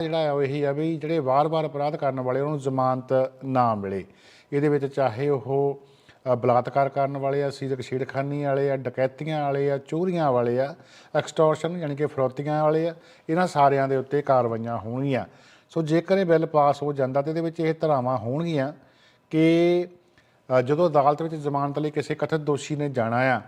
ਜਿਹੜਾ ਆ ਉਹ ਇਹੀ ਆ ਵੀ ਜਿਹੜੇ ਵਾਰ-ਵਾਰ ਅਪਰਾਧ ਕਰਨ ਵਾਲੇ ਉਹਨਾਂ ਨੂੰ ਜ਼ਮਾਨਤ ਨਾ ਮਿਲੇ। ਇਹਦੇ ਵਿੱਚ ਚਾਹੇ ਉਹ ਬਲਾਤਕਾਰ ਕਰਨ ਵਾਲੇ ਆ ਸੀਰਕ ਛੇੜਖਾਨੀ ਵਾਲੇ ਆ, ਡਕੈਤੀਆਂ ਵਾਲੇ ਆ, ਚੋਰੀਆਂ ਵਾਲੇ ਆ, ਐਕਸਟੋਰਸ਼ਨ ਯਾਨੀ ਕਿ ਫਰੋਤੀਆਂ ਵਾਲੇ ਆ, ਇਹਨਾਂ ਸਾਰਿਆਂ ਦੇ ਉੱਤੇ ਕਾਰਵਾਈਆਂ ਹੋਣਗੀਆਂ। ਸੋ ਜੇਕਰ ਇਹ ਬਿੱਲ ਪਾਸ ਹੋ ਜਾਂਦਾ ਤੇ ਇਹਦੇ ਵਿੱਚ ਇਹ ਧਰਾਵਾਂ ਹੋਣਗੀਆਂ ਕਿ ਜਦੋਂ ਅਦਾਲਤ ਵਿੱਚ ਜ਼ਮਾਨਤ ਲਈ ਕਿਸੇ ਕਥਿਤ ਦੋਸ਼ੀ ਨੇ ਜਾਣਾ ਆ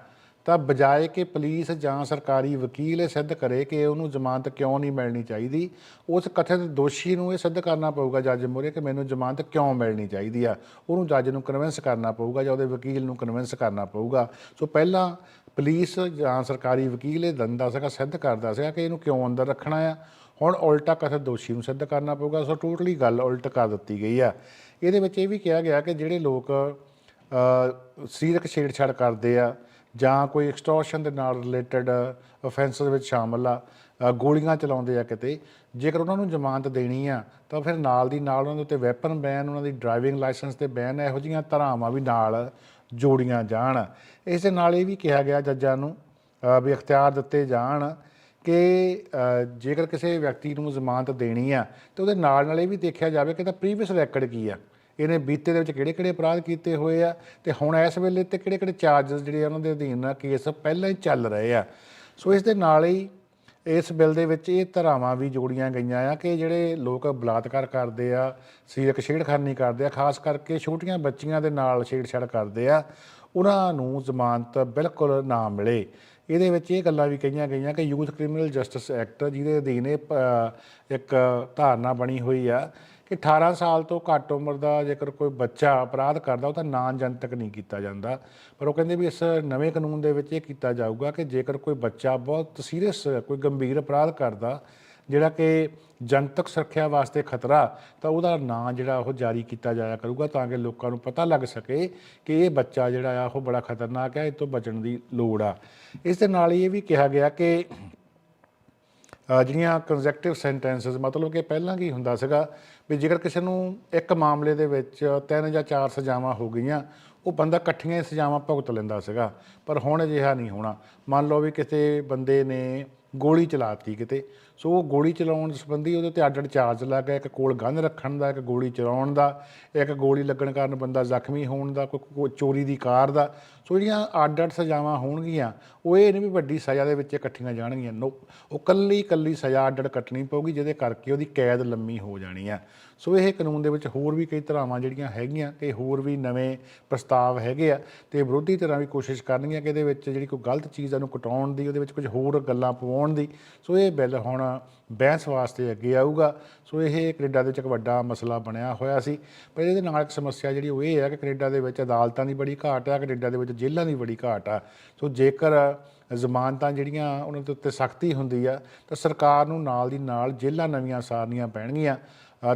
ਤਾਂ ਬਜਾਏ ਕਿ ਪੁਲਿਸ ਜਾਂ ਸਰਕਾਰੀ ਵਕੀਲ ਇਹ ਸਿੱਧ ਕਰੇ ਕਿ ਉਹਨੂੰ ਜ਼ਮਾਨਤ ਕਿਉਂ ਨਹੀਂ ਮਿਲਣੀ ਚਾਹੀਦੀ, ਉਸ ਕਥਿਤ ਦੋਸ਼ੀ ਨੂੰ ਇਹ ਸਿੱਧ ਕਰਨਾ ਪਊਗਾ ਜੱਜ ਮੋਰੇ ਕਿ ਮੈਨੂੰ ਜ਼ਮਾਨਤ ਕਿਉਂ ਮਿਲਣੀ ਚਾਹੀਦੀ ਆ। ਉਹਨੂੰ ਜੱਜ ਨੂੰ ਕਨਵਿੰਸ ਕਰਨਾ ਪਊਗਾ ਜਾਂ ਉਹਦੇ ਵਕੀਲ ਨੂੰ ਕਨਵਿੰਸ ਕਰਨਾ ਪਊਗਾ। ਸੋ ਪਹਿਲਾਂ ਪੁਲਿਸ ਜਾਂ ਸਰਕਾਰੀ ਵਕੀਲ ਇਹ ਦੰਦਾ ਸੀਗਾ, ਸਿੱਧ ਕਰਦਾ ਸੀਗਾ ਕਿ ਇਹਨੂੰ ਕਿਉਂ ਅੰਦਰ ਰੱਖਣਾ ਆ। ਹੁਣ ਉਲਟਾ ਕਥਿਤ ਦੋਸ਼ੀ ਨੂੰ ਸਿੱਧ ਕਰਨਾ ਪਊਗਾ। ਸੋ ਟੋਟਲੀ ਗੱਲ ਉਲਟ ਕਰ ਦਿੱਤੀ ਗਈ ਆ। ਇਹਦੇ ਵਿੱਚ ਇਹ ਵੀ ਕਿਹਾ ਗਿਆ ਕਿ ਜਿਹੜੇ ਲੋਕ ਸਰੀਰਕ ਛੇੜਛਾੜ ਕਰਦੇ ਆ ਜਾਂ ਕੋਈ ਐਕਸਟੋਰਸ਼ਨ ਦੇ ਨਾਲ ਰਿਲੇਟਡ ਅਫੈਂਸ ਵਿੱਚ ਸ਼ਾਮਲ ਆ ਗੋਲੀਆਂ ਚਲਾਉਂਦੇ ਆ ਕਿਤੇ, ਜੇਕਰ ਉਹਨਾਂ ਨੂੰ ਜ਼ਮਾਨਤ ਦੇਣੀ ਆ, ਤਾਂ ਫਿਰ ਨਾਲ ਦੀ ਨਾਲ ਉਹਨਾਂ ਦੇ ਉੱਤੇ ਵੈਪਨ ਬੈਨ ਉਹਨਾਂ ਦੀ ਡਰਾਈਵਿੰਗ ਲਾਇਸੈਂਸ ਤੇ ਬੈਨ ਇਹੋ ਜਿਹੀਆਂ ਧਾਰਾਵਾਂ ਵੀ ਨਾਲ ਜੋੜੀਆਂ ਜਾਣ। ਇਸ ਦੇ ਨਾਲ ਇਹ ਵੀ ਕਿਹਾ ਗਿਆ ਜੱਜਾਂ ਨੂੰ ਵੀ ਅਖਤਿਆਰ ਦਿੱਤੇ ਜਾਣ ਕਿ ਜੇਕਰ ਕਿਸੇ ਵਿਅਕਤੀ ਨੂੰ ਜ਼ਮਾਨਤ ਦੇਣੀ ਆ, ਤੇ ਉਹਦੇ ਨਾਲ ਨਾਲ ਇਹ ਵੀ ਦੇਖਿਆ ਜਾਵੇ ਕਿ ਇਹਦਾ ਪ੍ਰੀਵੀਅਸ ਰੈਕੋਰਡ ਕੀ ਆ। ਇਹਨੇ ਬੀਤੇ ਦੇ ਵਿੱਚ ਕਿਹੜੇ ਕਿਹੜੇ ਅਪਰਾਧ ਕੀਤੇ ਹੋਏ ਆ ਤੇ ਹੁਣ ਇਸ ਵੇਲੇ ਤੇ ਕਿਹੜੇ ਕਿਹੜੇ ਚਾਰजेस ਜਿਹੜੇ ਆ ਉਹਨਾਂ ਦੇ ਅਧੀਨ ਆ ਕੇਸ ਪਹਿਲਾਂ ਹੀ ਚੱਲ ਰਹੇ ਆ। ਸੋ ਇਸ ਦੇ ਨਾਲ ਹੀ ਇਸ ਬਿੱਲ ਦੇ ਵਿੱਚ ਇਹ ਧਾਰਾਵਾਂ ਵੀ ਜੋੜੀਆਂ ਗਈਆਂ ਆ ਕਿ ਜਿਹੜੇ ਲੋਕ ਬਲਾਤਕਾਰ ਕਰਦੇ ਆ ਸਰੀਰਕ ਛੇੜਖਾਨੀ ਕਰਦੇ ਆ, ਖਾਸ ਕਰਕੇ ਛੋਟੀਆਂ ਬੱਚੀਆਂ ਦੇ ਨਾਲ ਛੇੜਛਾੜ ਕਰਦੇ ਆ, ਉਹਨਾਂ ਨੂੰ ਜ਼ਮਾਨਤ ਬਿਲਕੁਲ ਨਾ ਮਿਲੇ। ਇਹਦੇ ਵਿੱਚ ਇਹ ਗੱਲਾਂ ਵੀ ਕਹੀਆਂ ਗਈਆਂ ਕਿ ਯੂਥ ਕ੍ਰਿਮੀਨਲ ਜਸਟਿਸ ਐਕਟ ਜਿਹਦੇ ਅਧੀਨ ਇਹ ਇੱਕ ਧਾਰਨਾ ਬਣੀ ਹੋਈ ਆ ਕਿ 18 ਸਾਲ ਤੋਂ ਘੱਟ ਉਮਰ ਦਾ ਜੇਕਰ ਕੋਈ ਬੱਚਾ ਅਪਰਾਧ ਕਰਦਾ, ਉਹ ਤਾਂ ਨਾਂ ਜਨਤਕ ਨਹੀਂ ਕੀਤਾ ਜਾਂਦਾ। ਪਰ ਉਹ ਕਹਿੰਦੇ ਵੀ ਇਸ ਨਵੇਂ ਕਾਨੂੰਨ ਦੇ ਵਿੱਚ ਇਹ ਕੀਤਾ ਜਾਊਗਾ ਕਿ ਜੇਕਰ ਕੋਈ ਬੱਚਾ ਬਹੁਤ ਸੀਰੀਅਸ, ਕੋਈ ਗੰਭੀਰ ਅਪਰਾਧ ਕਰਦਾ, ਜਿਹੜਾ ਕਿ ਜਨਤਕ ਸੁਰੱਖਿਆ ਵਾਸਤੇ ਖਤਰਾ, ਤਾਂ ਉਹਦਾ ਨਾਂ ਜਿਹੜਾ ਉਹ ਜਾਰੀ ਕੀਤਾ ਜਾਇਆ ਕਰੂਗਾ ਤਾਂ ਕਿ ਲੋਕਾਂ ਨੂੰ ਪਤਾ ਲੱਗ ਸਕੇ ਕਿ ਇਹ ਬੱਚਾ ਜਿਹੜਾ ਆ, ਉਹ ਬੜਾ ਖਤਰਨਾਕ ਹੈ ਇਹ ਤੋਂ ਬਚਣ ਦੀ ਲੋੜ ਆ। ਇਸ ਦੇ ਨਾਲ ਹੀ ਇਹ ਵੀ ਕਿਹਾ ਗਿਆ ਕਿ ਜਿਹੜੀਆਂ ਕੰਜ਼ੈਕਟਿਵ ਸੈਂਟੈਂਸਸ ਮਤਲਬ ਕਿ ਪਹਿਲਾਂ ਕੀ ਹੁੰਦਾ ਸੀਗਾ ਵੀ ਜੇਕਰ ਕਿਸੇ ਨੂੰ ਇੱਕ ਮਾਮਲੇ ਦੇ ਵਿੱਚ ਤਿੰਨ ਜਾਂ ਚਾਰ ਸਜ਼ਾਵਾਂ ਹੋ ਗਈਆਂ, ਉਹ ਬੰਦਾ ਇਕੱਠੀਆਂ ਹੀ ਸਜ਼ਾਵਾਂ ਭੁਗਤ ਲੈਂਦਾ ਸੀਗਾ, ਪਰ ਹੁਣ ਅਜਿਹਾ ਨਹੀਂ ਹੋਣਾ। ਮੰਨ ਲਓ ਵੀ ਕਿਸੇ ਬੰਦੇ ਨੇ ਗੋਲੀ ਚਲਾਤੀ ਕਿਤੇ ਸੋ ਉਹ ਗੋਲੀ ਚਲਾਉਣ ਸੰਬੰਧੀ ਉਹਦੇ ਤੇ ਅੱਡ ਅੱਡ ਚਾਰਜ ਲੱਗਾ ਇੱਕ ਕੋਲ ਗਨ ਰੱਖਣ ਦਾ, ਇੱਕ ਗੋਲੀ ਚਲਾਉਣ ਦਾ, ਇੱਕ ਗੋਲੀ ਲੱਗਣ ਕਾਰਨ ਬੰਦਾ ਜ਼ਖਮੀ ਹੋਣ ਦਾ, ਕੋਈ ਚੋਰੀ ਦੀ ਕਾਰ ਦਾ। ਸੋ ਜਿਹੜੀਆਂ ਅੱਡ ਅੱਡ ਸਜ਼ਾਵਾਂ ਹੋਣਗੀਆਂ, ਉਹ ਇਹ ਨਹੀਂ ਵੀ ਵੱਡੀ ਸਜ਼ਾ ਦੇ ਵਿੱਚ ਇਕੱਠੀਆਂ ਜਾਣਗੀਆਂ। ਨੋ, ਉਹ ਕੱਲੀ ਕੱਲੀ ਸਜ਼ਾ ਅੱਡ ਅੱਡ ਕੱਟਣੀ ਪਊਗੀ, ਜਿਹਦੇ ਕਰਕੇ ਉਹਦੀ ਕੈਦ ਲੰਮੀ ਹੋ ਜਾਣੀ ਆ। ਸੋ ਇਹ ਕਾਨੂੰਨ ਦੇ ਵਿੱਚ ਹੋਰ ਵੀ ਕਈ ਧਰਾਵਾਂ ਜਿਹੜੀਆਂ ਹੈਗੀਆਂ ਕਿ ਹੋਰ ਵੀ ਨਵੇਂ ਪ੍ਰਸਤਾਵ ਹੈਗੇ ਆ ਤੇ ਵਿਰੋਧੀ ਧਿਰਾਂ ਵੀ ਕੋਸ਼ਿਸ਼ ਕਰਨਗੀਆਂ ਕਿ ਇਹਦੇ ਵਿੱਚ ਜਿਹੜੀ ਕੋਈ ਗਲਤ ਚੀਜ਼ ਨੂੰ ਕਟਾਉਣ ਦੀ, ਉਹਦੇ ਵਿੱਚ ਕੁਝ ਹੋਰ ਗੱਲਾਂ ਪਵਾਉਣ ਦੀ। ਸੋ ਇਹ ਬਿੱਲ ਹੁਣ ਬਹਿਸ ਵਾਸਤੇ ਅੱਗੇ ਆਊਗਾ। ਸੋ ਇਹ ਕੈਨੇਡਾ ਦੇ ਵਿੱਚ ਇੱਕ ਵੱਡਾ ਮਸਲਾ ਬਣਿਆ ਹੋਇਆ ਸੀ। ਪਰ ਇਹਦੇ ਨਾਲ ਇੱਕ ਸਮੱਸਿਆ ਜਿਹੜੀ ਉਹ ਇਹ ਹੈ ਕਿ ਕੈਨੇਡਾ ਦੇ ਵਿੱਚ ਅਦਾਲਤਾਂ ਦੀ ਬੜੀ ਘਾਟ ਆ, ਕੈਨੇਡਾ ਦੇ ਵਿੱਚ ਜੇਲ੍ਹਾਂ ਦੀ ਬੜੀ ਘਾਟ ਆ। ਸੋ ਜੇਕਰ ਜ਼ਮਾਨਤਾਂ ਜਿਹੜੀਆਂ ਉਹਨਾਂ ਦੇ ਉੱਤੇ ਸਖਤੀ ਹੁੰਦੀ ਆ, ਤਾਂ ਸਰਕਾਰ ਨੂੰ ਨਾਲ ਦੀ ਨਾਲ ਜੇਲ੍ਹਾਂ ਨਵੀਆਂ ਸਾਰਨੀਆਂ ਪੈਣਗੀਆਂ।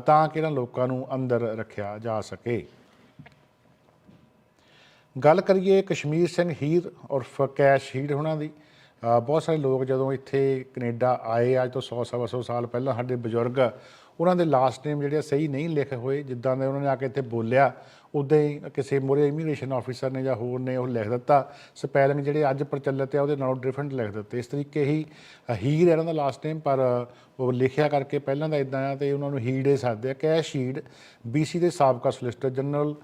ਤਾਂ ਕਿ ਇਹਨਾਂ ਲੋਕਾਂ ਨੂੰ ਅੰਦਰ ਰੱਖਿਆ ਜਾ ਸਕੇ? ਗੱਲ ਕਰੀਏ ਕਸ਼ਮੀਰ ਸਿੰਘ ਹੀਰ ਉਰਫ ਕੈਸ਼ ਹੀਰ ਉਹਨਾਂ ਦੀ। ਬਹੁਤ ਸਾਰੇ ਲੋਕ ਜਦੋਂ ਇੱਥੇ ਕੈਨੇਡਾ ਆਏ, ਅੱਜ ਤੋਂ 100 ਸਵਾ ਸੌ ਸਾਲ ਪਹਿਲਾਂ ਸਾਡੇ ਬਜ਼ੁਰਗ, ਉਹਨਾਂ ਦੇ ਲਾਸਟ ਨੇਮ ਜਿਹੜੇ ਆ ਸਹੀ ਨਹੀਂ ਲਿਖੇ ਹੋਏ, ਜਿੱਦਾਂ ਦੇ ਉਹਨਾਂ ਨੇ ਆ ਕੇ ਇੱਥੇ ਬੋਲਿਆ। ਉਦਾਂ ਹੀ ਕਿਸੇ ਮੋਰੇ ਇਮੀਗ੍ਰੇਸ਼ਨ ਆਫੀਸਰ ਨੇ ਜਾਂ ਹੋਰ ਨੇ ਉਹ ਲਿਖ ਦਿੱਤਾ। ਸਪੈਲਿੰਗ ਜਿਹੜੇ ਅੱਜ ਪ੍ਰਚਲਿਤ ਆ, ਉਹਦੇ ਨਾਲੋਂ ਡਿਫਰੈਂਟ ਲਿਖ ਦਿੱਤੇ। ਇਸ ਤਰੀਕੇ ਹੀ ਹੀਰ ਹੈ ਇਹਨਾਂ ਦਾ ਲਾਸਟ ਨੇਮ ਪਰ ਉਹ ਲਿਖਿਆ ਕਰਕੇ ਪਹਿਲਾਂ ਦਾ ਇਦਾਂ ਆ ਤੇ ਉਹਨਾਂ ਨੂੰ ਹੀੜੇ ਸਾਦੇ ਆ। ਕੈਸ਼ ਹੀਡ ਬੀਸੀ ਦੇ ਸਾਬਕਾ ਸੋਲਿਸਟਰ ਜਨਰਲ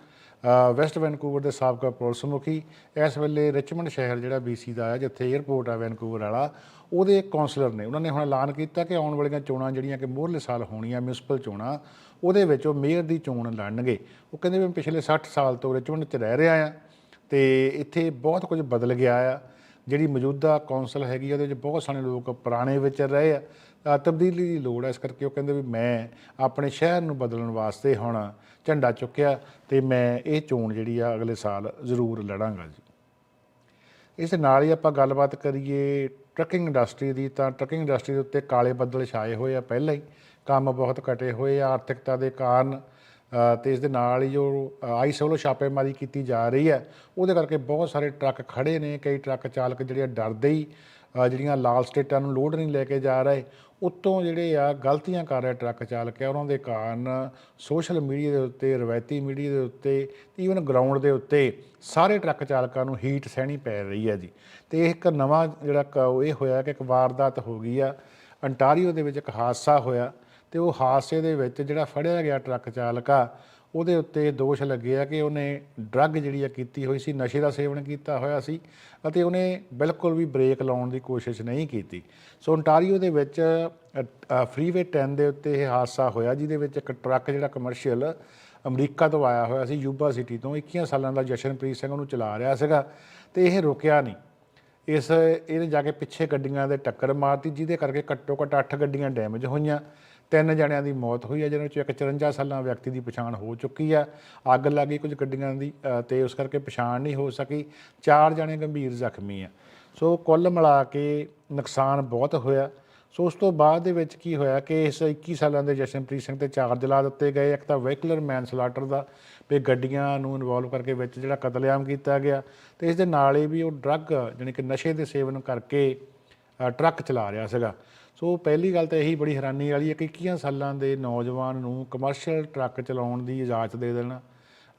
ਵੈਸਟ ਵੈਨਕੂਵਰ ਦੇ ਸਾਬਕਾ ਪੁਲਿਸ ਮੁਖੀ, ਇਸ ਵੇਲੇ ਰਿਚਮੰਡ ਸ਼ਹਿਰ ਜਿਹੜਾ ਬੀਸੀ ਦਾ ਹੈ ਜਿੱਥੇ 에ਅਰਪੋਰਟ ਆ ਵੈਨਕੂਵਰ ਵਾਲਾ, ਉਹਦੇ ਕਾਉਂਸਲਰ ਨੇ। ਉਹਨਾਂ ਨੇ ਹੁਣ ਐਲਾਨ ਕੀਤਾ ਕਿ ਆਉਣ ਵਾਲੀਆਂ ਚੋਣਾਂ ਜਿਹੜੀਆਂ ਕਿ ਮੋਹਰਲੇ ਸਾਲ ਹੋਣੀਆਂ ਮਿਊਨਿਸਪਲ ਚੋਣਾਂ ਉਹਦੇ ਵਿੱਚ ਉਹ ਮੇਅਰ ਦੀ ਚੋਣ ਲੜਨਗੇ। ਉਹ ਕਹਿੰਦੇ ਵੀ ਮੈਂ ਪਿਛਲੇ 60 ਸਾਲ ਤੋਂ ਰਿਚਮੰਡ 'ਚ ਰਹਿ ਰਿਹਾ ਆ ਤੇ ਇੱਥੇ ਬਹੁਤ ਕੁਝ ਬਦਲ ਗਿਆ ਆ। ਜਿਹੜੀ ਮੌਜੂਦਾ ਕੌਂਸਲ ਹੈਗੀ ਆ, ਉਹਦੇ ਵਿੱਚ ਬਹੁਤ ਸਾਰੇ ਲੋਕ ਪੁਰਾਣੇ ਵਿੱਚ ਰਹੇ ਆ। ਤਬਦੀਲੀ ਦੀ ਲੋੜ ਹੈ ਇਸ ਕਰਕੇ ਉਹ ਕਹਿੰਦੇ ਵੀ ਮੈਂ ਆਪਣੇ ਸ਼ਹਿਰ ਨੂੰ ਬਦਲਣ ਵਾਸਤੇ ਹੁਣ ਝੰਡਾ ਚੁੱਕਿਆ ਤੇ ਮੈਂ ਇਹ ਚੋਣ ਜਿਹੜੀ ਆ ਅਗਲੇ ਸਾਲ ਜ਼ਰੂਰ ਲੜਾਂਗਾ ਜੀ। ਇਸ ਨਾਲ ਹੀ ਆਪਾਂ ਗੱਲਬਾਤ ਕਰੀਏ ਟਰੱਕਿੰਗ ਇੰਡਸਟਰੀ ਦੀ, ਤਾਂ ਟਰੱਕਿੰਗ ਇੰਡਸਟਰੀ ਦੇ ਉੱਤੇ ਕਾਲੇ ਬੱਦਲ ਛਾਏ ਹੋਏ ਆ ਪਹਿਲਾਂ ਹੀ। ਕੰਮ ਬਹੁਤ ਘਟੇ ਹੋਏ ਆ ਆਰਥਿਕਤਾ ਦੇ ਕਾਰਨ ਅ, ਤੇ ਇਸ ਦੇ ਨਾਲ ਹੀ ਜੋ ਆਈਸ ਵੱਲੋਂ ਛਾਪੇਮਾਰੀ ਕੀਤੀ ਜਾ ਰਹੀ ਹੈ। ਉਹਦੇ ਕਰਕੇ ਬਹੁਤ ਸਾਰੇ ਟਰੱਕ ਖੜੇ ਨੇ ਕਈ ਟਰੱਕ ਚਾਲਕ ਜਿਹੜੇ ਆ ਡਰਦੇ ਹੀ ਜਿਹੜੀਆਂ ਲਾਲ ਸਟੇਟਾਂ ਨੂੰ ਲੋਡ ਨਹੀਂ ਲੈ ਕੇ ਜਾ ਰਹੇ। ਉੱਤੋਂ ਜਿਹੜੇ ਆ ਗਲਤੀਆਂ ਕਰ ਰਹੇ ਟਰੱਕ ਚਾਲਕ ਆ ਉਹਨਾਂ ਦੇ ਕਾਰਨ ਸੋਸ਼ਲ ਮੀਡੀਆ ਦੇ ਉੱਤੇ ਰਵਾਇਤੀ ਮੀਡੀਆ ਦੇ ਉੱਤੇ ਈਵਨ ਗਰਾਊਂਡ ਦੇ ਉੱਤੇ ਸਾਰੇ ਟਰੱਕ ਚਾਲਕਾਂ ਨੂੰ ਹੀਟ ਸਹਿਣੀ ਪੈ ਰਹੀ ਹੈ ਜੀ। ਤੇ ਇਹ ਇੱਕ ਨਵਾਂ ਜਿਹੜਾ ਕ- ਉਹ ਇਹ ਹੋਇਆ ਕਿ ਇੱਕ ਵਾਰਦਾਤ ਹੋ ਗਈ ਆ। ਅੰਟਾਰੀਓ ਦੇ ਵਿੱਚ ਇੱਕ ਹਾਦਸਾ ਹੋਇਆ। ਤੇ ਉਹ ਹਾਦਸੇ ਦੇ ਵਿੱਚ ਜਿਹੜਾ ਫੜਿਆ ਗਿਆ ਟਰੱਕ ਚਾਲਕ ਆ, ਉਹਦੇ ਉੱਤੇ ਦੋਸ਼ ਲੱਗੇ ਆ ਕਿ ਉਹਨੇ ਡਰੱਗ ਜਿਹੜੀ ਆ ਕੀਤੀ ਹੋਈ ਸੀ, ਨਸ਼ੇ ਦਾ ਸੇਵਨ ਕੀਤਾ ਹੋਇਆ ਸੀ ਅਤੇ ਉਹਨੇ ਬਿਲਕੁਲ ਵੀ ਬ੍ਰੇਕ ਲਾਉਣ ਦੀ ਕੋਸ਼ਿਸ਼ ਨਹੀਂ ਕੀਤੀ। ਸੋ ਓਨਟਾਰੀਓ ਦੇ ਵਿੱਚ ਫਰੀਵੇ 10 ਦੇ ਉੱਤੇ ਇਹ ਹਾਦਸਾ ਹੋਇਆ, ਜਿਹਦੇ ਵਿੱਚ ਇੱਕ ਟਰੱਕ ਜਿਹੜਾ ਕਮਰਸ਼ੀਅਲ ਅਮਰੀਕਾ ਤੋਂ ਆਇਆ ਹੋਇਆ ਸੀ, ਯੂਬਾ ਸਿਟੀ ਤੋਂ 21 ਸਾਲਾਂ ਦਾ ਜਸ਼ਨਪ੍ਰੀਤ ਸਿੰਘ ਉਹਨੂੰ ਚਲਾ ਰਿਹਾ ਸੀਗਾ ਤੇ ਇਹ ਰੁਕਿਆ ਨਹੀਂ। ਇਸ, ਇਹਨੇ ਜਾ ਕੇ ਪਿੱਛੇ ਗੱਡੀਆਂ ਦੇ ਟੱਕਰ ਮਾਰਤੀ, ਜਿਹਦੇ ਕਰਕੇ ਘੱਟੋ ਘੱਟ 8 ਗੱਡੀਆਂ ਡੈਮੇਜ ਹੋਈਆਂ। ਤਿੰਨ ਜਣਿਆਂ ਦੀ ਮੌਤ ਹੋਈ ਹੈ ਜਿਹਨਾਂ ਵਿੱਚੋਂ ਇੱਕ 54 ਸਾਲਾਂ ਵਿਅਕਤੀ ਦੀ ਪਛਾਣ ਹੋ ਚੁੱਕੀ ਆ ਅੱਗ ਲੱਗੀ ਕੁਝ ਗੱਡੀਆਂ ਦੀ ਅ, ਤੇ ਉਸ ਕਰਕੇ ਪਛਾਣ ਨਹੀਂ ਹੋ ਸਕੀ। ਚਾਰ ਜਣੇ ਗੰਭੀਰ ਜ਼ਖਮੀ ਆ ਸੋ ਕੁੱਲ ਮਿਲਾ ਕੇ ਨੁਕਸਾਨ ਬਹੁਤ ਹੋਇਆ। ਸੋ ਉਸ ਤੋਂ ਬਾਅਦ ਦੇ ਵਿੱਚ ਕੀ ਹੋਇਆ ਕਿ ਇਸ 21 ਸਾਲਾਂ ਦੇ ਜਸ਼ਨਪ੍ਰੀਤ ਸਿੰਘ ਤੇ ਚਾਰਜ ਲਾ ਦਿੱਤੇ ਗਏ। ਇੱਕ ਤਾਂ ਵਹੀਕਲਰ ਮੈਨਸਲਾਟਰ ਦਾ ਵੀ ਗੱਡੀਆਂ ਨੂੰ ਇਨਵੋਲਵ ਕਰਕੇ ਵਿੱਚ ਜਿਹੜਾ ਕਤਲੇਆਮ ਕੀਤਾ ਗਿਆ ਤੇ ਇਸ ਦੇ ਨਾਲ ਹੀ ਵੀ ਉਹ ਡਰੱਗ ਜਾਣੀ ਕਿ ਨਸ਼ੇ ਦੇ ਸੇਵਨ ਕਰਕੇ ਟਰੱਕ ਚਲਾ ਰਿਹਾ ਸੀਗਾ। ਸੋ ਪਹਿਲੀ ਗੱਲ ਤਾਂ ਇਹੀ ਬੜੀ ਹੈਰਾਨੀ ਵਾਲੀ ਹੈ ਕਿ 21 ਸਾਲਾਂ ਦੇ ਨੌਜਵਾਨ ਨੂੰ ਕਮਰਸ਼ੀਅਲ ਟਰੱਕ ਚਲਾਉਣ ਦੀ ਇਜਾਜ਼ਤ ਦੇ ਦੇਣਾ?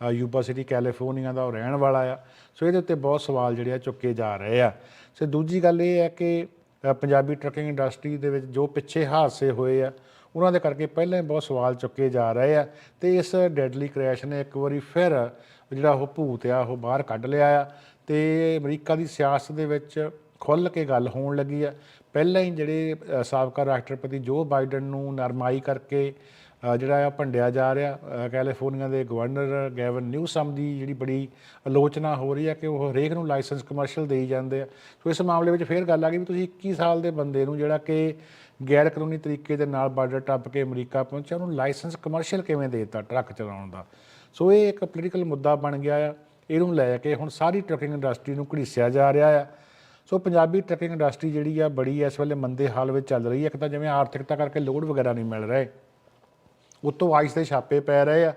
ਅ, ਯੂਬਾ ਸਿਟੀ ਕੈਲੀਫੋਰਨੀਆ ਦਾ ਉਹ ਰਹਿਣ ਵਾਲਾ ਆ। ਸੋ ਇਹਦੇ ਉੱਤੇ ਬਹੁਤ ਸਵਾਲ ਜਿਹੜੇ ਆ ਚੁੱਕੇ ਜਾ ਰਹੇ ਆ। ਸੋ ਦੂਜੀ ਗੱਲ ਇਹ ਹੈ ਕਿ ਪੰਜਾਬੀ ਟਰੱਕਿੰਗ ਇੰਡਸਟਰੀ ਦੇ ਵਿੱਚ ਜੋ ਪਿੱਛੇ ਹਾਦਸੇ ਹੋਏ ਆ ਉਹਨਾਂ ਦੇ ਕਰਕੇ ਪਹਿਲਾਂ ਹੀ ਬਹੁਤ ਸਵਾਲ ਚੁੱਕੇ ਜਾ ਰਹੇ ਆ। ਤੇ ਇਸ ਡੈਡਲੀ ਕ੍ਰੈਸ਼ ਨੇ ਇੱਕ ਵਾਰੀ ਫਿਰ ਜਿਹੜਾ ਉਹ ਭੂਤ ਆ ਉਹ ਬਾਹਰ ਕੱਢ ਲਿਆ ਆ। ਤੇ ਅਮਰੀਕਾ ਦੀ ਸਿਆਸਤ ਦੇ ਵਿੱਚ ਖੁੱਲ੍ਹ ਕੇ ਗੱਲ ਹੋਣ ਲੱਗੀ ਆ। ਪਹਿਲਾਂ ਹੀ ਜਿਹੜੇ ਸਾਬਕਾ ਰਾਸ਼ਟਰਪਤੀ ਜੋ ਬਾਈਡਨ ਨੂੰ ਨਰਮਾਈ ਕਰਕੇ ਜਿਹੜਾ ਆ ਭੰਡਿਆ ਜਾ ਰਿਹਾ ਕੈਲੀਫੋਰਨੀਆ ਦੇ ਗਵਰਨਰ ਗੈਵਨ ਨਿਊਸਮ ਦੀ ਜਿਹੜੀ ਬੜੀ ਆਲੋਚਨਾ ਹੋ ਰਹੀ ਹੈ ਕਿ ਉਹ ਹਰੇਕ ਨੂੰ ਲਾਇਸੈਂਸ ਕਮਰਸ਼ੀਅਲ ਦੇਈ ਜਾਂਦੇ ਆ। ਸੋ ਇਸ ਮਾਮਲੇ ਵਿੱਚ ਫੇਰ ਗੱਲ ਆ ਗਈ ਵੀ ਤੁਸੀਂ 21 ਸਾਲ ਦੇ ਬੰਦੇ ਨੂੰ ਜਿਹੜਾ ਕਿ ਗੈਰ ਕਾਨੂੰਨੀ ਤਰੀਕੇ ਦੇ ਨਾਲ ਬਾਰਡਰ ਟੱਪ ਕੇ ਅਮਰੀਕਾ ਪਹੁੰਚਿਆ, ਉਹਨੂੰ ਲਾਇਸੈਂਸ ਕਮਰਸ਼ੀਅਲ ਕਿਵੇਂ ਦੇ ਦਿੱਤਾ ਟਰੱਕ ਚਲਾਉਣ ਦਾ? ਸੋ ਇਹ ਇੱਕ ਪੋਲੀਟੀਕਲ ਮੁੱਦਾ ਬਣ ਗਿਆ ਆ। ਇਹਨੂੰ ਲੈ ਕੇ ਹੁਣ ਸਾਰੀ ਟਰੱਕਿੰਗ ਇੰਡਸਟਰੀ ਨੂੰ ਘੜੀਸਿਆ ਜਾ ਰਿਹਾ ਆ। ਸੋ ਪੰਜਾਬੀ ਟਰੈਕਿੰਗ ਇੰਡਸਟਰੀ ਜਿਹੜੀ ਆ ਬੜੀ ਇਸ ਵੇਲੇ ਮੰਦੇ ਹਾਲ ਵਿੱਚ ਚੱਲ ਰਹੀ ਹੈ। ਇੱਕ ਤਾਂ ਜਿਵੇਂ ਆਰਥਿਕਤਾ ਕਰਕੇ ਲੋਡ ਵਗੈਰਾ ਨਹੀਂ ਮਿਲ ਰਹੇ। ਉੱਤੋਂ ਆਈਸ ਦੇ ਛਾਪੇ ਪੈ ਰਹੇ ਆ।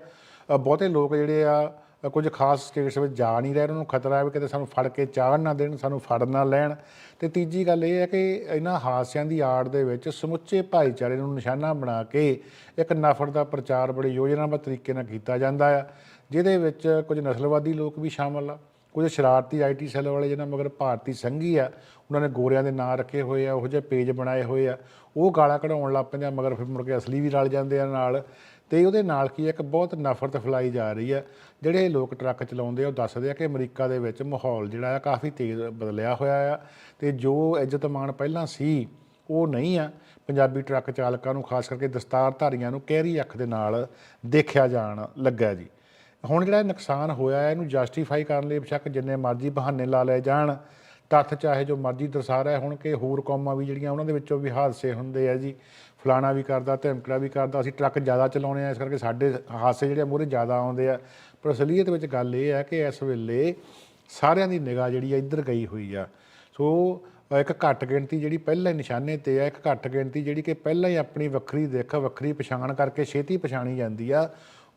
ਬਹੁਤੇ ਲੋਕ ਜਿਹੜੇ ਆ ਕੁਝ ਖਾਸ ਸਟੇਟਸ ਵਿੱਚ ਜਾ ਨਹੀਂ ਰਹੇ। ਉਹਨਾਂ ਨੂੰ ਖਤਰਾ ਹੈ ਵੀ ਕਿਤੇ ਸਾਨੂੰ ਫੜ ਕੇ ਚਾੜ ਨਾ ਦੇਣ, ਸਾਨੂੰ ਫੜ ਨਾ ਲੈਣ। ਤੇ ਤੀਜੀ ਗੱਲ ਇਹ ਹੈ ਕਿ ਇਹਨਾਂ ਹਾਦਸਿਆਂ ਦੀ ਆੜ ਦੇ ਵਿੱਚ ਸਮੁੱਚੇ ਭਾਈਚਾਰੇ ਨੂੰ ਨਿਸ਼ਾਨਾ ਬਣਾ ਕੇ ਇੱਕ ਨਫ਼ਰਤ ਦਾ ਪ੍ਰਚਾਰ ਬੜੇ ਯੋਜਨਾਬੱਧ ਤਰੀਕੇ ਨਾਲ ਕੀਤਾ ਜਾਂਦਾ ਆ। ਜਿਹਦੇ ਵਿੱਚ ਕੁਝ ਨਸਲਵਾਦੀ ਲੋਕ ਵੀ ਸ਼ਾਮਲ ਆ। ਕੁਝ ਸ਼ਰਾਰਤੀ ਆਈਟੀ ਸੈੱਲ ਵਾਲੇ ਜਿਹਨਾਂ ਮਗਰ ਭਾਰਤੀ ਸੰਘੀ ਆ, ਉਹਨਾਂ ਨੇ ਗੋਰਿਆਂ ਦੇ ਨਾਂ ਰੱਖੇ ਹੋਏ ਆ, ਉਹੋ ਜਿਹੇ ਪੇਜ ਬਣਾਏ ਹੋਏ ਆ। ਉਹ ਗਾਲਾਂ ਕਢਾਉਣ ਲੱਗ ਪੈਂਦੇ ਆ, ਮਗਰ ਫਿਰ ਮੁੜ ਕੇ ਅਸਲੀ ਵੀ ਰਲ ਜਾਂਦੇ ਆ ਨਾਲ। ਤੇ ਉਹਦੇ ਨਾਲ ਕੀ ਆ, ਇੱਕ ਬਹੁਤ ਨਫ਼ਰਤ ਫੈਲਾਈ ਜਾ ਰਹੀ ਆ। ਜਿਹੜੇ ਲੋਕ ਟਰੱਕ ਚਲਾਉਂਦੇ ਆ, ਉਹ ਦੱਸਦੇ ਆ ਕਿ ਅਮਰੀਕਾ ਦੇ ਵਿੱਚ ਮਾਹੌਲ ਜਿਹੜਾ ਆ ਕਾਫੀ ਤੇਜ਼ ਬਦਲਿਆ ਹੋਇਆ ਆ। ਤੇ ਜੋ ਇੱਜ਼ਤ ਮਾਣ ਪਹਿਲਾਂ ਸੀ, ਉਹ ਨਹੀਂ ਆ। ਪੰਜਾਬੀ ਟਰੱਕ ਚਾਲਕਾਂ ਨੂੰ ਖਾਸ ਕਰਕੇ ਦਸਤਾਰਧਾਰੀਆਂ ਨੂੰ ਕਹਿਰੀ ਅੱਖ ਦੇ ਨਾਲ ਦੇਖਿਆ ਜਾਣ ਲੱਗਾ ਜੀ। ਹੁਣ ਜਿਹੜਾ ਇਹ ਨੁਕਸਾਨ ਹੋਇਆ ਹੈ ਇਹਨੂੰ ਜਸਟੀਫਾਈ ਕਰਨ ਲਈ ਬੇਸ਼ੱਕ ਜਿੰਨੇ ਮਰਜ਼ੀ ਬਹਾਨੇ ਲਾ ਲਏ ਜਾਣ, ਤੱਥ ਚਾਹੇ ਜੋ ਮਰਜ਼ੀ ਦਰਸਾ ਰਿਹਾ ਹੁਣ ਕਿ ਹੋਰ ਕੌਮਾਂ ਵੀ ਜਿਹੜੀਆਂ ਉਹਨਾਂ ਦੇ ਵਿੱਚੋਂ ਵੀ ਹਾਦਸੇ ਹੁੰਦੇ ਆ ਜੀ, ਫਲਾਣਾ ਵੀ ਕਰਦਾ, ਧਮਕੜਾ ਵੀ ਕਰਦਾ, ਅਸੀਂ ਟਰੱਕ ਜ਼ਿਆਦਾ ਚਲਾਉਣੇ ਆ ਇਸ ਕਰਕੇ ਸਾਡੇ ਹਾਦਸੇ ਜਿਹੜੇ ਮੂਹਰੇ ਜ਼ਿਆਦਾ ਆਉਂਦੇ ਆ। ਪਰ ਅਸਲੀਅਤ ਵਿੱਚ ਗੱਲ ਇਹ ਹੈ ਕਿ ਇਸ ਵੇਲੇ ਸਾਰਿਆਂ ਦੀ ਨਿਗਾਹ ਜਿਹੜੀ ਆ ਇੱਧਰ ਗਈ ਹੋਈ ਆ। ਸੋ ਇੱਕ ਘੱਟ ਗਿਣਤੀ ਜਿਹੜੀ ਪਹਿਲਾਂ ਹੀ ਨਿਸ਼ਾਨੇ ਤੇ ਆ, ਇੱਕ ਘੱਟ ਗਿਣਤੀ ਜਿਹੜੀ ਕਿ ਪਹਿਲਾਂ ਹੀ ਆਪਣੀ ਵੱਖਰੀ ਦੇਖ, ਵੱਖਰੀ ਪਛਾਣ ਕਰਕੇ ਛੇਤੀ ਪਛਾਣੀ ਜਾਂਦੀ ਆ,